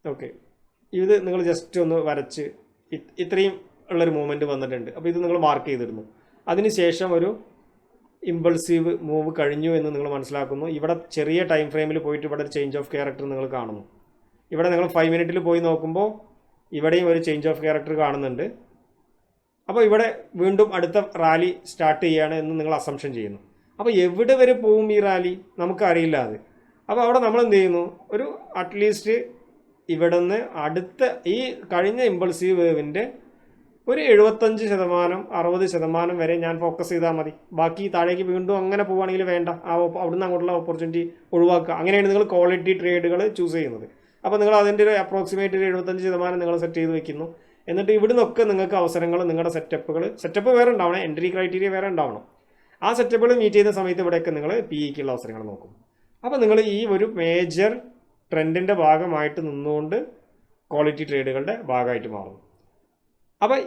ഓക്കെ ഇത് നിങ്ങൾ ജസ്റ്റ് ഒന്ന് വരച്ച് ഇത്രയും ഉള്ളൊരു മൂവ്മെന്റ് വന്നിട്ടുണ്ട്. അപ്പോൾ ഇത് നിങ്ങൾ മാർക്ക് ചെയ്തിരുന്നു. അതിനുശേഷം ഒരു ഇമ്പൾസീവ് മൂവ് കഴിഞ്ഞു എന്ന് നിങ്ങൾ മനസ്സിലാക്കുന്നു. ഇവിടെ ചെറിയ ടൈം ഫ്രെയിമിൽ പോയിട്ട് ഇവിടെ ഒരു ചേഞ്ച് ഓഫ് ക്യാരക്ടർ നിങ്ങൾ കാണുന്നു. ഇവിടെ നിങ്ങൾ ഫൈവ് മിനിറ്റിൽ പോയി നോക്കുമ്പോൾ ഇവിടെയും ഒരു ചേഞ്ച് ഓഫ് ക്യാരക്ടർ കാണുന്നുണ്ട്. അപ്പോൾ ഇവിടെ വീണ്ടും അടുത്ത റാലി സ്റ്റാർട്ട് ചെയ്യുകയാണ് എന്ന് നിങ്ങൾ അസംഷൻ ചെയ്യുന്നു. അപ്പോൾ എവിടെ വരെ പോവും ഈ റാലി നമുക്കറിയില്ല അത്. അപ്പോൾ അവിടെ നമ്മൾ എന്ത് ചെയ്യുന്നു? ഒരു അറ്റ്ലീസ്റ്റ് ഇവിടെ നിന്ന് അടുത്ത ഈ കഴിഞ്ഞ ഇമ്പൾസീവ് വേവിന്റെ ഒരു എഴുപത്തഞ്ച് ശതമാനം അറുപത് ശതമാനം വരെ ഞാൻ ഫോക്കസ് ചെയ്താൽ മതി. ബാക്കി താഴേക്ക് വീണ്ടും അങ്ങനെ പോവുകയാണെങ്കിൽ വേണ്ട. ആ അവിടുന്ന് അങ്ങോട്ടുള്ള ഓപ്പർച്യൂണിറ്റി ഒഴിവാക്കുക. അങ്ങനെയാണ് നിങ്ങൾ ക്വാളിറ്റി ട്രേഡുകൾ ചൂസ് ചെയ്യുന്നത്. അപ്പോൾ നിങ്ങൾ അതിന്റെ ഒരു അപ്രോക്സിമേറ്റ് ഒരു എഴുപത്തഞ്ച് ശതമാനം നിങ്ങൾ സെറ്റ് ചെയ്ത് വെക്കുന്നു. എന്നിട്ട് ഇവിടുന്നൊക്കെ നിങ്ങൾക്ക് അവസരങ്ങൾ നിങ്ങളുടെ സെറ്റപ്പുകൾ സെറ്റപ്പ് വേറെ ഉണ്ടാവണം എൻട്രി ക്രൈറ്റീരിയ വേറെ ഉണ്ടാവണം. ആ സെറ്റപ്പുകൾ മീറ്റ് ചെയ്യുന്ന സമയത്ത് ഇവിടെയൊക്കെ നിങ്ങൾ പി ഇക്കുള്ള അവസരങ്ങൾ നോക്കും. അപ്പോൾ നിങ്ങൾ ഈ ഒരു മേജർ ട്രെൻഡിന്റെ ഭാഗമായിട്ട് നിന്നുകൊണ്ട് ക്വാളിറ്റി ട്രേഡുകളുടെ ഭാഗമായിട്ട് മാറുന്നു. അപ്പോൾ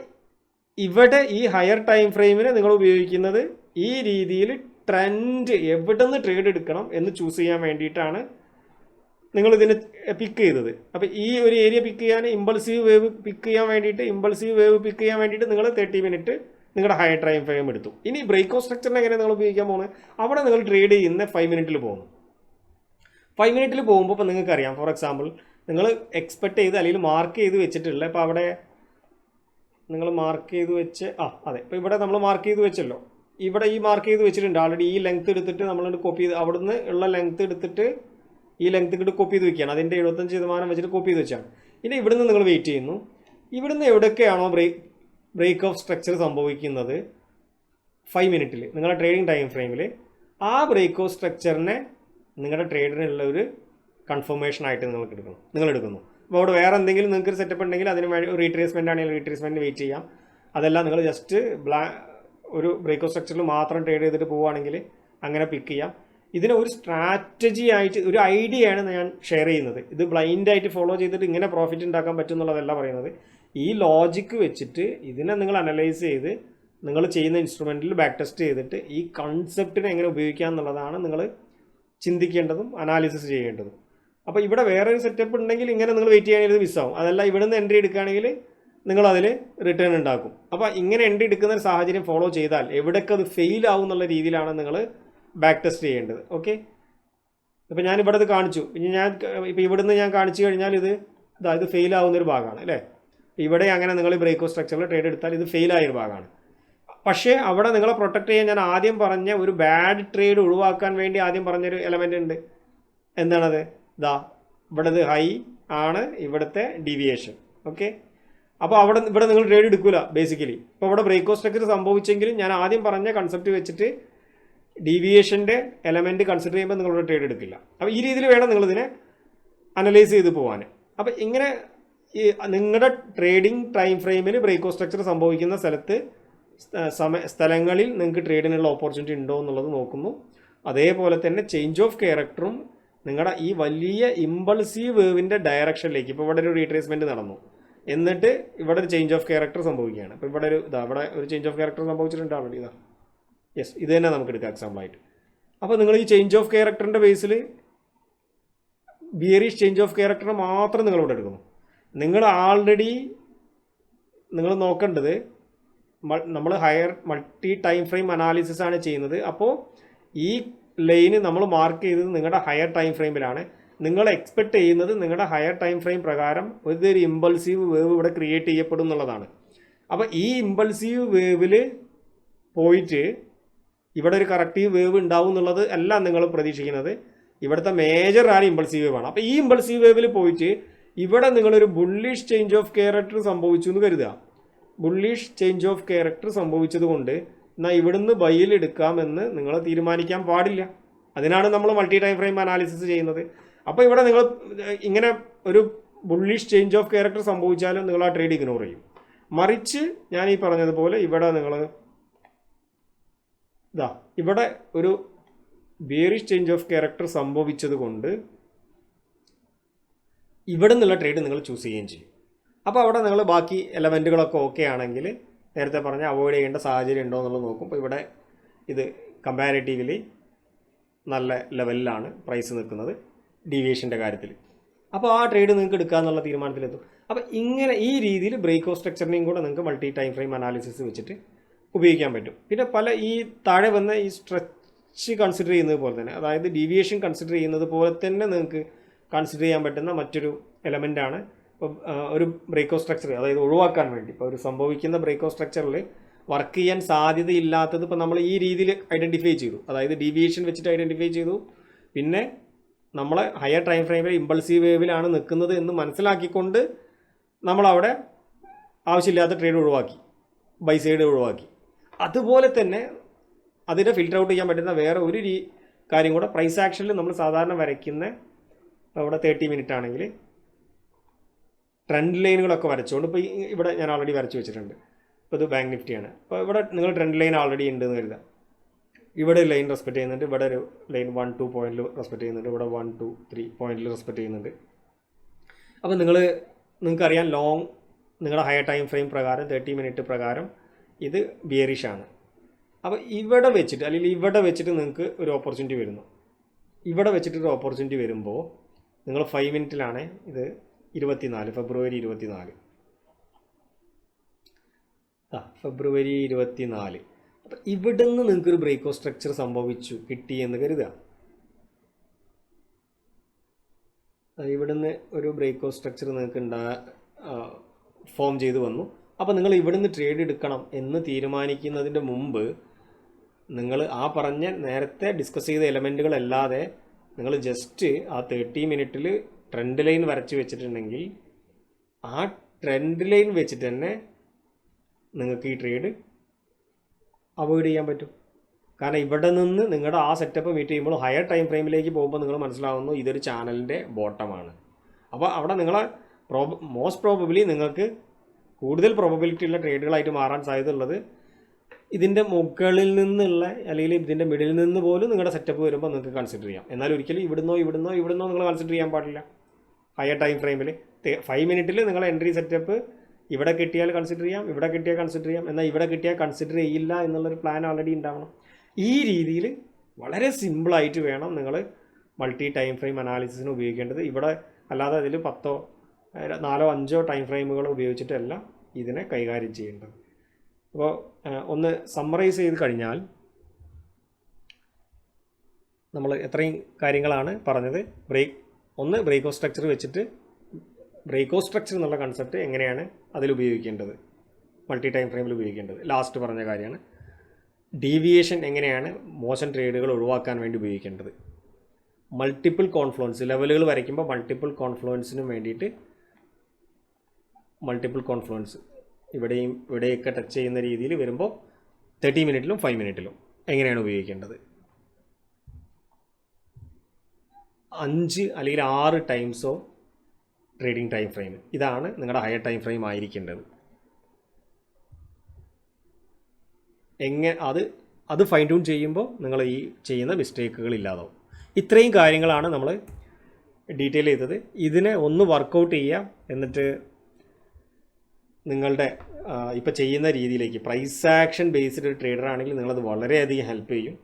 ഇവിടെ ഈ ഹയർ ടൈം ഫ്രെയിമിന് നിങ്ങൾ ഉപയോഗിക്കുന്നത് ഈ രീതിയിൽ ട്രെൻഡ് എവിടെ നിന്ന് ട്രേഡ് എടുക്കണം എന്ന് ചൂസ് ചെയ്യാൻ വേണ്ടിയിട്ടാണ് നിങ്ങൾ ഇതിനെ പിക്ക് ചെയ്തത്. അപ്പോൾ ഈ ഒരു ഏരിയ പിക്ക് ചെയ്യാൻ ഇമ്പൾസീവ് വേവ് പിക്ക് ചെയ്യാൻ വേണ്ടിയിട്ട് ഇമ്പൾസീവ് വേവ് പിക്ക് ചെയ്യാൻ വേണ്ടിയിട്ട് നിങ്ങൾ തേർട്ടി മിനിറ്റ് നിങ്ങളുടെ ഹയർ ടൈം ഫ്രെയിം എടുത്തു. ഇനി ബ്രേക്ക് സ്ട്രക്ചറിനെ എങ്ങനെ നിങ്ങൾ ഉപയോഗിക്കാൻ പോകുന്നത് അവിടെ നിങ്ങൾ ട്രേഡ് ചെയ്യുന്ന ഫൈവ് മിനിറ്റിൽ പോകുന്നു. ഫൈവ് മിനിറ്റിൽ പോകുമ്പോൾ ഇപ്പോൾ നിങ്ങൾക്കറിയാം ഫോർ എക്സാമ്പിൾ നിങ്ങൾ എക്സ്പെക്ട് ചെയ്ത് അല്ലെങ്കിൽ മാർക്ക് ചെയ്ത് വെച്ചിട്ടുള്ള ഇപ്പോൾ അവിടെ നിങ്ങൾ മാർക്ക് ചെയ്ത് വെച്ച് ആ അതെ ഇപ്പോൾ ഇവിടെ നമ്മൾ മാർക്ക് ചെയ്ത് വെച്ചല്ലോ. ഇവിടെ ഈ മാർക്ക് ചെയ്ത് വെച്ചിട്ടുണ്ട്. ആൾറെഡി ഈ ലെങ്ത് എടുത്തിട്ട് നമ്മൾ കോപ്പി ചെയ്ത് അവിടുന്ന് ഉള്ള ലെങ്ത് എടുത്തിട്ട് ഈ ലെങ്ത് ഇങ്ങോട്ട് കോപ്പി ചെയ്ത് വെക്കുകയാണ്. അതിന്റെ എഴുപത്തഞ്ച് ശതമാനം വെച്ചിട്ട് കോപ്പി ചെയ്ത് വെച്ചാണ്. ഇനി ഇവിടുന്ന് നിങ്ങൾ വെയിറ്റ് ചെയ്യുന്നു. ഇവിടുന്ന് എവിടെയൊക്കെയാണോ ബ്രേക്ക് ബ്രേക്ക് ഓഫ് സ്ട്രക്ചർ സംഭവിക്കുന്നത്? ഫൈവ് മിനിറ്റിൽ നിങ്ങളുടെ ട്രേഡിംഗ് ടൈം ഫ്രെയിമിൽ ആ ബ്രേക്ക് ഓഫ് സ്ട്രക്ചറിനെ നിങ്ങളുടെ ട്രേഡിനുള്ള ഒരു കൺഫർമേഷൻ ആയിട്ട് നിങ്ങൾക്ക് എടുക്കണം. നിങ്ങൾ എടുക്കുന്നു. അപ്പോൾ അവിടെ വേറെ എന്തെങ്കിലും നിങ്ങൾക്ക് സെറ്റപ്പ് ഉണ്ടെങ്കിൽ അതിന് റീട്രേസ്മെന്റ് ആണെങ്കിൽ റീട്രേസ്മെന്റ് വെയിറ്റ് ചെയ്യാം. അതെല്ലാം നിങ്ങൾ ജസ്റ്റ് ബ്ലാ ഒരു ബ്രേക്ക് ഓഫ് സ്ട്രക്ചറിൽ മാത്രം ട്രേഡ് ചെയ്തിട്ട് പോവുകയാണെങ്കിൽ അങ്ങനെ പിക്ക് ചെയ്യാം. ഇതിനെ ഒരു സ്ട്രാറ്റജി ആയിട്ട് ഒരു ഐഡിയയാണ് ഞാൻ ഷെയർ ചെയ്യുന്നത്. ഇത് ബ്ലൈൻഡ് ആയിട്ട് ഫോളോ ചെയ്തിട്ട് ഇങ്ങനെ പ്രോഫിറ്റ് ഉണ്ടാക്കാൻ പറ്റും എന്നുള്ളതല്ല പറയുന്നത്. ഈ ലോജിക്ക് വെച്ചിട്ട് ഇതിനെ നിങ്ങൾ അനലൈസ് ചെയ്ത് നിങ്ങൾ ചെയ്യുന്ന ഇൻസ്ട്രുമെന്റിൽ ബാക്ക് ടെസ്റ്റ് ചെയ്തിട്ട് ഈ കൺസെപ്റ്റിനെ എങ്ങനെ ഉപയോഗിക്കാം എന്നുള്ളതാണ് നിങ്ങൾ ചിന്തിക്കേണ്ടതും അനാലിസിസ് ചെയ്യേണ്ടതും. അപ്പോൾ ഇവിടെ വേറൊരു സെറ്റപ്പ് ഉണ്ടെങ്കിൽ ഇങ്ങനെ നിങ്ങൾ വെയിറ്റ് ചെയ്യാണെങ്കിൽ ഇത് മിസ്സാവും അതല്ല ഇവിടെ നിന്ന് എൻട്രി എടുക്കുകയാണെങ്കിൽ നിങ്ങളതിൽ റിട്ടേൺ ഉണ്ടാക്കും. അപ്പോൾ ഇങ്ങനെ എൻട്രി എടുക്കുന്ന ഒരു സാഹചര്യം ഫോളോ ചെയ്താൽ എവിടെയൊക്കെ അത് ഫെയിൽ ആവും എന്നുള്ള രീതിയിലാണ് നിങ്ങൾ ബാക്ക് ടെസ്റ്റ് ചെയ്യേണ്ടത്. ഓക്കെ ഇപ്പോൾ ഞാൻ ഇവിടെ കാണിച്ചു. ഇനി ഞാൻ ഇപ്പോൾ ഇവിടുന്ന് ഞാൻ കാണിച്ചു കഴിഞ്ഞാൽ ഇത് അതായത് ഫെയിൽ ആവുന്ന ഒരു ഭാഗമാണ് അല്ലേ? ഇവിടെ അങ്ങനെ നിങ്ങൾ ബ്രേക്കോ സ്ട്രക്ചറിൽ ട്രേഡ് എടുത്താൽ ഇത് ഫെയിൽ ആയൊരു ഭാഗമാണ്. പക്ഷേ അവിടെ നിങ്ങളെ പ്രൊട്ടക്ട് ചെയ്യാൻ ഞാൻ ആദ്യം പറഞ്ഞ ഒരു ബാഡ് ട്രേഡ് ഒഴിവാക്കാൻ വേണ്ടി ആദ്യം പറഞ്ഞൊരു എലമെന്റ് ഉണ്ട്. എന്താണത്? ഇതാ ഇവിടെ ഹൈ ആണ് ഇവിടുത്തെ ഡീവിയേഷൻ ഓക്കെ അപ്പോൾ അവിടെ ഇവിടെ നിങ്ങൾ ട്രേഡ് എടുക്കില്ല ബേസിക്കലി ഇപ്പോൾ ഇവിടെ ബ്രേക്കോ സ്ട്രക്ചർ സംഭവിച്ചെങ്കിലും ഞാൻ ആദ്യം പറഞ്ഞ കൺസെപ്റ്റ് വെച്ചിട്ട് ഡീവിയേഷന്റെ എലമെന്റ് കൺസിഡർ ചെയ്യുമ്പോൾ നിങ്ങളുടെ ട്രേഡ് എടുക്കില്ല. അപ്പോൾ ഈ രീതിയിൽ വേണം നിങ്ങളിതിനെ അനലൈസ് ചെയ്ത് പോകാൻ അപ്പോൾ ഇങ്ങനെ ഈ നിങ്ങളുടെ ട്രേഡിംഗ് ടൈം ഫ്രെയിമിൽ ബ്രേക്കോ സ്ട്രക്ചർ സംഭവിക്കുന്ന സ്ഥലത്ത് സമയ സ്ഥലങ്ങളിൽ നിങ്ങൾക്ക് ട്രേഡിനുള്ള ഓപ്പർച്യൂണിറ്റി ഉണ്ടോ എന്നുള്ളത് നോക്കുന്നു. അതേപോലെ തന്നെ ചേഞ്ച് ഓഫ് ക്യാരക്ടറും നിങ്ങളുടെ ഈ വലിയ ഇമ്പൾസീവ് വേവിന്റെ ഡയറക്ഷനിലേക്ക് ഇപ്പോൾ ഇവിടെ ഒരു റീട്രേസ്മെന്റ് നടന്നു. എന്നിട്ട് ഇവിടെ ഒരു ചേഞ്ച് ഓഫ് ക്യാരക്ടർ സംഭവിക്കുകയാണ്. അപ്പോൾ ഇവിടെ ഒരു ഇതാ ഇവിടെ ഒരു ചേഞ്ച് ഓഫ് ക്യാരക്ടർ സംഭവിച്ചിട്ടുണ്ട് ആൾറെഡി ഇതാ. യെസ് ഇത് തന്നെ നമുക്ക് എടുക്കാം എക്സാമ്പിളായിട്ട് അപ്പോൾ നിങ്ങൾ ഈ ചേഞ്ച് ഓഫ് ക്യാരക്ടറിന്റെ ബേസിൽ ബിയറിഷ് ചേഞ്ച് ഓഫ് ക്യാരക്ടർ മാത്രം നിങ്ങൾ ഇവിടെ എടുക്കുന്നു. നിങ്ങൾ ആൾറെഡി നിങ്ങൾ നോക്കേണ്ടത് നമ്മൾ higher multi time frame analysis ആണ് ചെയ്യുന്നത്. അപ്പോൾ ഈ ലൈന് നമ്മൾ മാർക്ക് ചെയ്തത് നിങ്ങളുടെ ഹയർ ടൈം ഫ്രെയിമിലാണ് നിങ്ങൾ എക്സ്പെക്റ്റ് ചെയ്യുന്നത് നിങ്ങളുടെ ഹയർ ടൈം ഫ്രെയിം പ്രകാരം ഒരു ഇമ്പൾസീവ് വേവ് ഇവിടെ ക്രിയേറ്റ് ചെയ്യപ്പെടും എന്നുള്ളതാണ്. അപ്പോൾ ഈ ഇമ്പൾസീവ് വേവിൽ പോയിട്ട് ഇവിടെ ഒരു കറക്റ്റീവ് വേവ് ഉണ്ടാവും എന്നുള്ളത് അല്ല നിങ്ങൾ പ്രതീക്ഷിക്കുന്നത്. ഇവിടുത്തെ മേജർ ആണ് ഇമ്പൾസീവ് വേവ് ആണ്. അപ്പോൾ ഈ ഇമ്പൾസീവ് വേവിൽ പോയിട്ട് ഇവിടെ നിങ്ങളൊരു ബുള്ളിഷ് ചേഞ്ച് ഓഫ് ക്യാരക്ടർ സംഭവിച്ചു എന്ന് കരുതുക. ബുള്ളിഷ് ചേഞ്ച് ഓഫ് ക്യാരക്ടർ സംഭവിച്ചതുകൊണ്ട് എന്നാൽ ഇവിടുന്ന് ബൈയിൽ എടുക്കാമെന്ന് നിങ്ങൾ തീരുമാനിക്കാൻ പാടില്ല. അതിനാണ് നമ്മൾ മൾട്ടി ടൈം ഫ്രെയിം അനാലിസിസ് ചെയ്യുന്നത്. അപ്പോൾ ഇവിടെ നിങ്ങൾ ഇങ്ങനെ ഒരു ബുള്ളിഷ് ചേഞ്ച് ഓഫ് ക്യാരക്ടർ സംഭവിച്ചാലും നിങ്ങൾ ആ ട്രേഡ് ഇഗ്നോർ ചെയ്യും. മറിച്ച് ഞാൻ ഈ പറഞ്ഞതുപോലെ ഇവിടെ നിങ്ങൾ ഇതാ ഇവിടെ ഒരു ബിയറിഷ് ചേഞ്ച് ഓഫ് ക്യാരക്ടർ സംഭവിച്ചത് കൊണ്ട് ഇവിടെ നിന്നുള്ള ട്രേഡ് നിങ്ങൾ ചൂസ് ചെയ്യുകയും ചെയ്യും. അപ്പോൾ അവിടെ നിങ്ങൾ ബാക്കി എലമെന്റുകളൊക്കെ ഓക്കെ ആണെങ്കിൽ നേരത്തെ പറഞ്ഞ അവോയ്ഡ് ചെയ്യേണ്ട സാഹചര്യം ഉണ്ടോ എന്നുള്ളത് നോക്കും അപ്പോൾ ഇവിടെ ഇത് കമ്പാരിറ്റീവ്ലി നല്ല ലെവലിലാണ് പ്രൈസ് നിൽക്കുന്നത് ഡീവിയേഷന്റെ കാര്യത്തിൽ. അപ്പോൾ ആ ട്രേഡ് നിങ്ങൾക്ക് എടുക്കുക എന്നുള്ള തീരുമാനത്തിലെത്തും. അപ്പോൾ ഇങ്ങനെ ഈ രീതിയിൽ ബ്രേക്ക് ഓഫ് സ്ട്രക്ചറിനെയും കൂടെ നിങ്ങൾക്ക് മൾട്ടി ടൈം ഫ്രെയിം അനാലിസിസ് വെച്ചിട്ട് ഉപയോഗിക്കാൻ പറ്റും. പിന്നെ പല ഈ താഴെ വന്ന ഈ സ്ട്രെച്ച് കൺസിഡർ ചെയ്യുന്നത് പോലെ തന്നെ അതായത് ഡീവിയേഷൻ കൺസിഡർ ചെയ്യുന്നത് പോലെ തന്നെ നിങ്ങൾക്ക് കൺസിഡർ ചെയ്യാൻ പറ്റുന്ന മറ്റൊരു എലമെന്റാണ് ഇപ്പോൾ ഒരു ബ്രേക്ക് സ്ട്രക്ചർ അതായത് ഒഴിവാക്കാൻ വേണ്ടി. ഇപ്പോൾ ഒരു സംഭവിക്കുന്ന ബ്രേക്ക് സ്ട്രക്ചറിൽ വർക്ക് ചെയ്യാൻ സാധ്യതയില്ലാത്തത് ഇപ്പോൾ നമ്മൾ ഈ രീതിയിൽ ഐഡന്റിഫൈ ചെയ്തു. അതായത് ഡീവിയേഷൻ വെച്ചിട്ട് ഐഡന്റിഫൈ ചെയ്തു. പിന്നെ നമ്മൾ ഹയർ ടൈം ഫ്രെയിമിൽ ഇമ്പൾസീവ് വേവിലാണ് നിൽക്കുന്നത് എന്ന് മനസ്സിലാക്കിക്കൊണ്ട് നമ്മളവിടെ ആവശ്യമില്ലാത്ത ട്രേഡ് ഒഴിവാക്കി. ബൈ സൈഡ് ഒഴിവാക്കി. അതുപോലെ തന്നെ അതിനെ ഫിൽറ്റർ ഔട്ട് ചെയ്യാൻ പറ്റുന്ന വേറെ ഒരു കാര്യം കൂടെ പ്രൈസ് ആക്ഷനിൽ നമ്മൾ സാധാരണ വരയ്ക്കുന്ന ഇവിടെ തേർട്ടി മിനിറ്റ് ആണെങ്കിൽ ട്രെൻഡ് ലൈനുകളൊക്കെ വരച്ചുകൊണ്ട് ഇപ്പോൾ ഇവിടെ ഞാൻ ഓൾറെഡി വരച്ച് വെച്ചിട്ടുണ്ട്. ഇപ്പോൾ ഇത് ബാങ്ക് നിഫ്റ്റിയാണ് അപ്പോൾ ഇവിടെ നിങ്ങൾ ട്രെൻഡ് ലൈൻ ഓൾറെഡി ഉണ്ട് എന്ന് കരുതാം. ഇവിടെ ലൈൻ റെസ്പെക്ട് ചെയ്യുന്നുണ്ട്. ഇവിടെ ഒരു ലൈൻ വൺ ടു പോയിന്റിൽ റെസ്പെക്ട് ചെയ്യുന്നുണ്ട്. ഇവിടെ വൺ ടു ത്രീ പോയിന്റിൽ റെസ്പെക്ട് ചെയ്യുന്നുണ്ട്. അപ്പോൾ നിങ്ങൾ നിങ്ങൾക്കറിയാം ലോങ് നിങ്ങളുടെ ഹയർ ടൈം ഫ്രെയിം പ്രകാരം തേർട്ടി മിനിറ്റ് പ്രകാരം ഇത് ബിയറിഷ് ആണ് അപ്പോൾ ഇവിടെ വെച്ചിട്ട് അല്ലെങ്കിൽ ഇവിടെ വെച്ചിട്ട് നിങ്ങൾക്ക് ഒരു ഓപ്പർച്യൂണിറ്റി വരുന്നു. ഇവിടെ വെച്ചിട്ട് ഒരു ഓപ്പർച്യൂണിറ്റി വരുമ്പോൾ നിങ്ങൾ ഫൈവ് മിനിറ്റിലാണ് ഇത് ഇരുപത്തിനാല് ഫെബ്രുവരി ഇരുപത്തിനാല്. ആ ഫെബ്രുവരി ഇരുപത്തിനാല്. അപ്പം ഇവിടുന്ന് നിങ്ങൾക്കൊരു ബ്രേക്കോ സ്ട്രക്ചർ സംഭവിച്ചു കിട്ടി എന്ന് കരുതുക. ഇവിടുന്ന് ഒരു ബ്രേക്കോ സ്ട്രക്ചർ നിങ്ങൾക്ക് ഉണ്ടാ ഫോം ചെയ്തു വന്നു. അപ്പോൾ നിങ്ങൾ ഇവിടുന്ന് ട്രേഡ് എടുക്കണം എന്ന് തീരുമാനിക്കുന്നതിന്റെ മുമ്പ് നിങ്ങൾ ആ പറഞ്ഞ നേരത്തെ ഡിസ്കസ് ചെയ്ത എലമെന്റുകളല്ലാതെ നിങ്ങൾ ജസ്റ്റ് ആ തേർട്ടി മിനിറ്റിൽ ട്രെൻഡ് ലൈൻ വരച്ച് വെച്ചിട്ടുണ്ടെങ്കിൽ ആ ട്രെൻഡ് ലൈൻ വെച്ചിട്ട് തന്നെ നിങ്ങൾക്ക് ഈ ട്രേഡ് അവോയ്ഡ് ചെയ്യാൻ പറ്റും. കാരണം ഇവിടെ നിന്ന് നിങ്ങളുടെ ആ സെറ്റപ്പ് മീറ്റ് ചെയ്യുമ്പോൾ ഹയർ ടൈം ഫ്രെയിമിലേക്ക് പോകുമ്പോൾ നിങ്ങൾ മനസ്സിലാവുന്നു ഇതൊരു ചാനലിന്റെ ബോട്ടമാണ് അപ്പോൾ അവിടെ നിങ്ങളെ പ്രോബ മോസ്റ്റ് പ്രോബബിലി നിങ്ങൾക്ക് കൂടുതൽ പ്രോബബിലിറ്റി ഉള്ള ട്രേഡുകളായിട്ട് മാറാൻ സാധ്യത ഉള്ളത് ഇതിന്റെ മുകളിൽ നിന്നുള്ള അല്ലെങ്കിൽ ഇതിന്റെ മിഡിൽ നിന്ന് പോലും നിങ്ങളുടെ സെറ്റപ്പ് വരുമ്പോൾ നിങ്ങൾക്ക് കൺസിഡർ ചെയ്യാം. എന്നാൽ ഒരിക്കലും ഇവിടുന്നോ ഇവിടുന്നോ ഇവിടുന്നോ നിങ്ങൾ കൺസിഡർ ചെയ്യാൻ പാടില്ല. ഹയർ ടൈം ഫ്രെയിമിൽ ഫൈവ് മിനിറ്റിൽ നിങ്ങൾ എൻട്രി സെറ്റപ്പ് ഇവിടെ കിട്ടിയാൽ കൺസിഡർ ചെയ്യാം ഇവിടെ കിട്ടിയാൽ കൺസിഡർ ചെയ്യാം എന്നാൽ ഇവിടെ കിട്ടിയാൽ കൺസിഡർ ചെയ്യില്ല എന്നുള്ളൊരു പ്ലാൻ ഓൾറെഡി ഉണ്ടാവണം. ഈ രീതിയിൽ വളരെ സിമ്പിളായിട്ട് വേണം നിങ്ങൾ മൾട്ടി ടൈം ഫ്രെയിം അനാലിസിസിന് ഉപയോഗിക്കേണ്ടത്. ഇവിടെ അല്ലാതെ അതിൽ പത്തോ നാലോ അഞ്ചോ ടൈം ഫ്രെയിമുകൾ ഉപയോഗിച്ചിട്ടല്ല ഇതിനെ കൈകാര്യം ചെയ്യേണ്ടത്. അപ്പോൾ ഒന്ന് സമ്മറൈസ് ചെയ്ത് കഴിഞ്ഞാൽ നമ്മൾ എത്രയും കാര്യങ്ങളാണ് പറഞ്ഞത്. ബ്രേക്ക് ഒന്ന് ബ്രേക്ക് ബ്രേക്കോ സ്ട്രക്ചർ വെച്ചിട്ട് ബ്രേക്ക് ബ്രേക്കോ സ്ട്രക്ചർ എന്നുള്ള കൺസെപ്റ്റ് എങ്ങനെയാണ് അതിൽ ഉപയോഗിക്കേണ്ടത്? മൾട്ടി ടൈം ഫ്രെയിമിൽ ഉപയോഗിക്കേണ്ടത്. ലാസ്റ്റ് പറഞ്ഞ കാര്യമാണ്. ഡീവിയേഷൻ എങ്ങനെയാണ് മോശം ട്രേഡുകൾ ഒഴിവാക്കാൻ വേണ്ടി ഉപയോഗിക്കേണ്ടത്? മൾട്ടിപ്പിൾ കോൺഫ്ലുവൻസ് ലെവലുകൾ വരയ്ക്കുമ്പോൾ മൾട്ടിപ്പിൾ കോൺഫ്ലുവൻസിനും വേണ്ടിയിട്ട് മൾട്ടിപ്പിൾ കോൺഫ്ലുവൻസ് ഇവിടെയും ഇവിടെയൊക്കെ ടച്ച് ചെയ്യുന്ന രീതിയിൽ വരുമ്പോൾ തേർട്ടി മിനിറ്റിലും ഫൈവ് മിനിറ്റിലും എങ്ങനെയാണ് ഉപയോഗിക്കേണ്ടത്? അഞ്ച് അല്ലെങ്കിൽ ആറ് ടൈംസോ ട്രേഡിംഗ് ടൈം ഫ്രെയിം ഇതാണ് നിങ്ങളുടെ ഹയർ ടൈം ഫ്രെയിം ആയിരിക്കേണ്ടത്. എങ്ങനെ അത് അത് ഫൈൻ ട്യൂൺ ചെയ്യുമ്പോൾ നിങ്ങൾ ഈ ചെയ്യുന്ന മിസ്റ്റേക്കുകൾ ഇല്ലാതാവും. ഇത്രയും കാര്യങ്ങളാണ് നമ്മൾ ഡീറ്റെയിൽ ചെയ്തത്. ഇതിനെ ഒന്ന് വർക്കൗട്ട് ചെയ്യുക. എന്നിട്ട് നിങ്ങളുടെ ഇപ്പോൾ ചെയ്യുന്ന രീതിയിലേക്ക് പ്രൈസ് ആക്ഷൻ ബേസ്ഡ് ട്രേഡർ ആണെങ്കിൽ നിങ്ങളത് വളരെയധികം ഹെൽപ്പ് ചെയ്യും.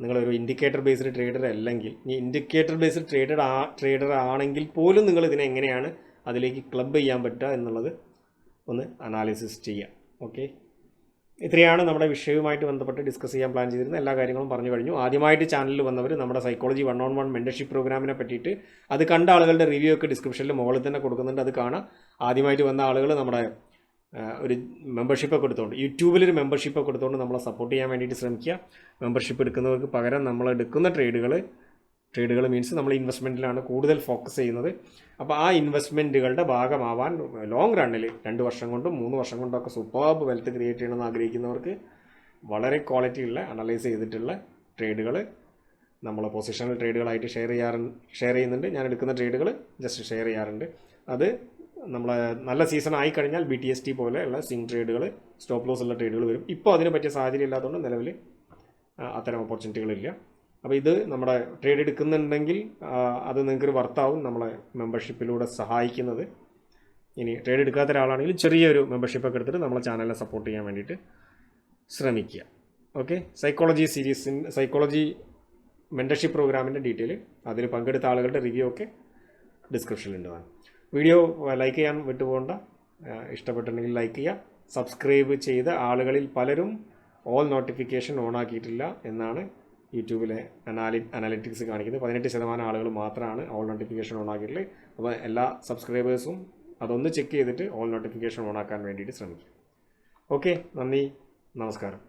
നിങ്ങളൊരു ഇൻഡിക്കേറ്റർ ബേസ്ഡ് ട്രേഡർ അല്ലെങ്കിൽ ഈ ഇൻഡിക്കേറ്റർ ബേസ്ഡ് ട്രേഡർ ആ ട്രേഡർ ആണെങ്കിൽ പോലും നിങ്ങൾ ഇതിനെ എങ്ങനെയാണ് അതിലേക്ക് ക്ലബ് ചെയ്യാൻ പറ്റുക എന്നുള്ളത് ഒന്ന് അനാലിസിസ് ചെയ്യാം. ഓക്കെ ഇത്രയാണ് നമ്മുടെ വിഷയവുമായിട്ട് ബന്ധപ്പെട്ട് ഡിസ്കസ് ചെയ്യാൻ പ്ലാൻ ചെയ്തിരുന്ന എല്ലാ കാര്യങ്ങളും പറഞ്ഞു കഴിഞ്ഞു. ആദ്യമായിട്ട് ചാനലിൽ വന്നവർ നമ്മുടെ psychology one on one mentorship പ്രോഗ്രാമിനെ പറ്റിയിട്ട് അത് കണ്ട ആളുകളുടെ റിവ്യൂ ഒക്കെ ഡിസ്ക്രിപ്ഷനിൽ മുകളിൽ തന്നെ കൊടുക്കുന്നുണ്ട്. അത് കാണാം. ആദ്യമായിട്ട് വന്ന ആളുകൾ നമ്മുടെ ഒരു മെമ്പർഷിപ്പ് ഒക്കെ എടുത്തുകൊണ്ട് യൂട്യൂബിലൊരു മെമ്പർഷിപ്പ് ഒക്കെ എടുത്തുകൊണ്ട് നമ്മളെ സപ്പോർട്ട് ചെയ്യാൻ വേണ്ടിയിട്ട് ശ്രമിക്കുക. മെമ്പർഷിപ്പ് എടുക്കുന്നവർക്ക് പകരം നമ്മൾ എടുക്കുന്ന ട്രേഡുകൾ ട്രേഡുകൾ മീൻസ് നമ്മൾ ഇൻവെസ്റ്റ്മെന്റിലാണ് കൂടുതൽ ഫോക്കസ് ചെയ്യുന്നത്. അപ്പോൾ ആ ഇൻവെസ്റ്റ്മെന്റുകളുടെ ഭാഗമാവാൻ ലോങ് റണ്ണിൽ രണ്ട് വർഷം കൊണ്ടും മൂന്ന് വർഷം കൊണ്ടും ഒക്കെ സൂപ്പർബ് വെൽത്ത് ക്രിയേറ്റ് ചെയ്യണമെന്ന് ആഗ്രഹിക്കുന്നവർക്ക് വളരെ ക്വാളിറ്റി ഉള്ള അനലൈസ് ചെയ്തിട്ടുള്ള ട്രേഡുകൾ നമ്മൾ പൊസിഷണൽ ട്രേഡുകളായിട്ട് ഷെയർ ചെയ്യാറുണ്ട് ഷെയർ ചെയ്യുന്നുണ്ട്. ഞാൻ എടുക്കുന്ന ട്രേഡുകൾ ജസ്റ്റ് ഷെയർ ചെയ്യാറുണ്ട്. അത് നമ്മൾ നല്ല സീസൺ ആയി കഴിഞ്ഞാൽ ബി ടി എസ് ടി പോലെയുള്ള സ്വിംഗ് ട്രേഡുകൾ സ്റ്റോപ്പ് ലോസ് ഉള്ള ട്രേഡുകൾ വരും. ഇപ്പോൾ അതിന് പറ്റിയ സാഹചര്യം ഇല്ലാത്തതുകൊണ്ട് നിലവിൽ അത്തരം ഓപ്പർച്യൂണിറ്റികളില്ല അപ്പോൾ ഇത് നമ്മുടെ ട്രേഡ് എടുക്കുന്നുണ്ടെങ്കിൽ അത് നിങ്ങൾക്കൊരു വർത്താവും നമ്മളെ മെമ്പർഷിപ്പിലൂടെ സഹായിക്കുന്നത്. ഇനി ട്രേഡ് എടുക്കാത്ത ഒരാളാണെങ്കിൽ ചെറിയൊരു മെമ്പർഷിപ്പൊക്കെ എടുത്തിട്ട് നമ്മളെ ചാനലിനെ സപ്പോർട്ട് ചെയ്യാൻ വേണ്ടിയിട്ട് ശ്രമിക്കുക. ഓക്കെ സൈക്കോളജി സീരീസിൻ സൈക്കോളജി മെന്റർഷിപ്പ് പ്രോഗ്രാമിന്റെ ഡീറ്റെയിൽ അതിൽ പങ്കെടുത്ത ആളുകളുടെ റിവ്യൂ ഒക്കെ ഡിസ്ക്രിപ്ഷനിലുണ്ടാകും വീഡിയോ ലൈക്ക് ചെയ്യാൻ വിട്ടുപോകണ്ട. ഇഷ്ടപ്പെട്ടിട്ടുണ്ടെങ്കിൽ ലൈക്ക് ചെയ്യുക. സബ്സ്ക്രൈബ് ചെയ്ത ആളുകളിൽ പലരും ഓൾ നോട്ടിഫിക്കേഷൻ ഓൺ ആക്കിയിട്ടില്ല എന്നാണ് യൂട്യൂബിലെ അനാലി അനാലിറ്റിക്സ് കാണിക്കുന്നത്. പതിനെട്ട് ശതമാനം ആളുകൾ മാത്രമാണ് ഓൾ നോട്ടിഫിക്കേഷൻ ഓൺ ആക്കിയിട്ടുള്ളത്. അപ്പോൾ എല്ലാ സബ്സ്ക്രൈബേഴ്സും അതൊന്ന് ചെക്ക് ചെയ്തിട്ട് ഓൾ നോട്ടിഫിക്കേഷൻ ഓൺ ആക്കാൻ വേണ്ടിയിട്ട് ശ്രമിക്കും ഓക്കെ നന്ദി. നമസ്കാരം.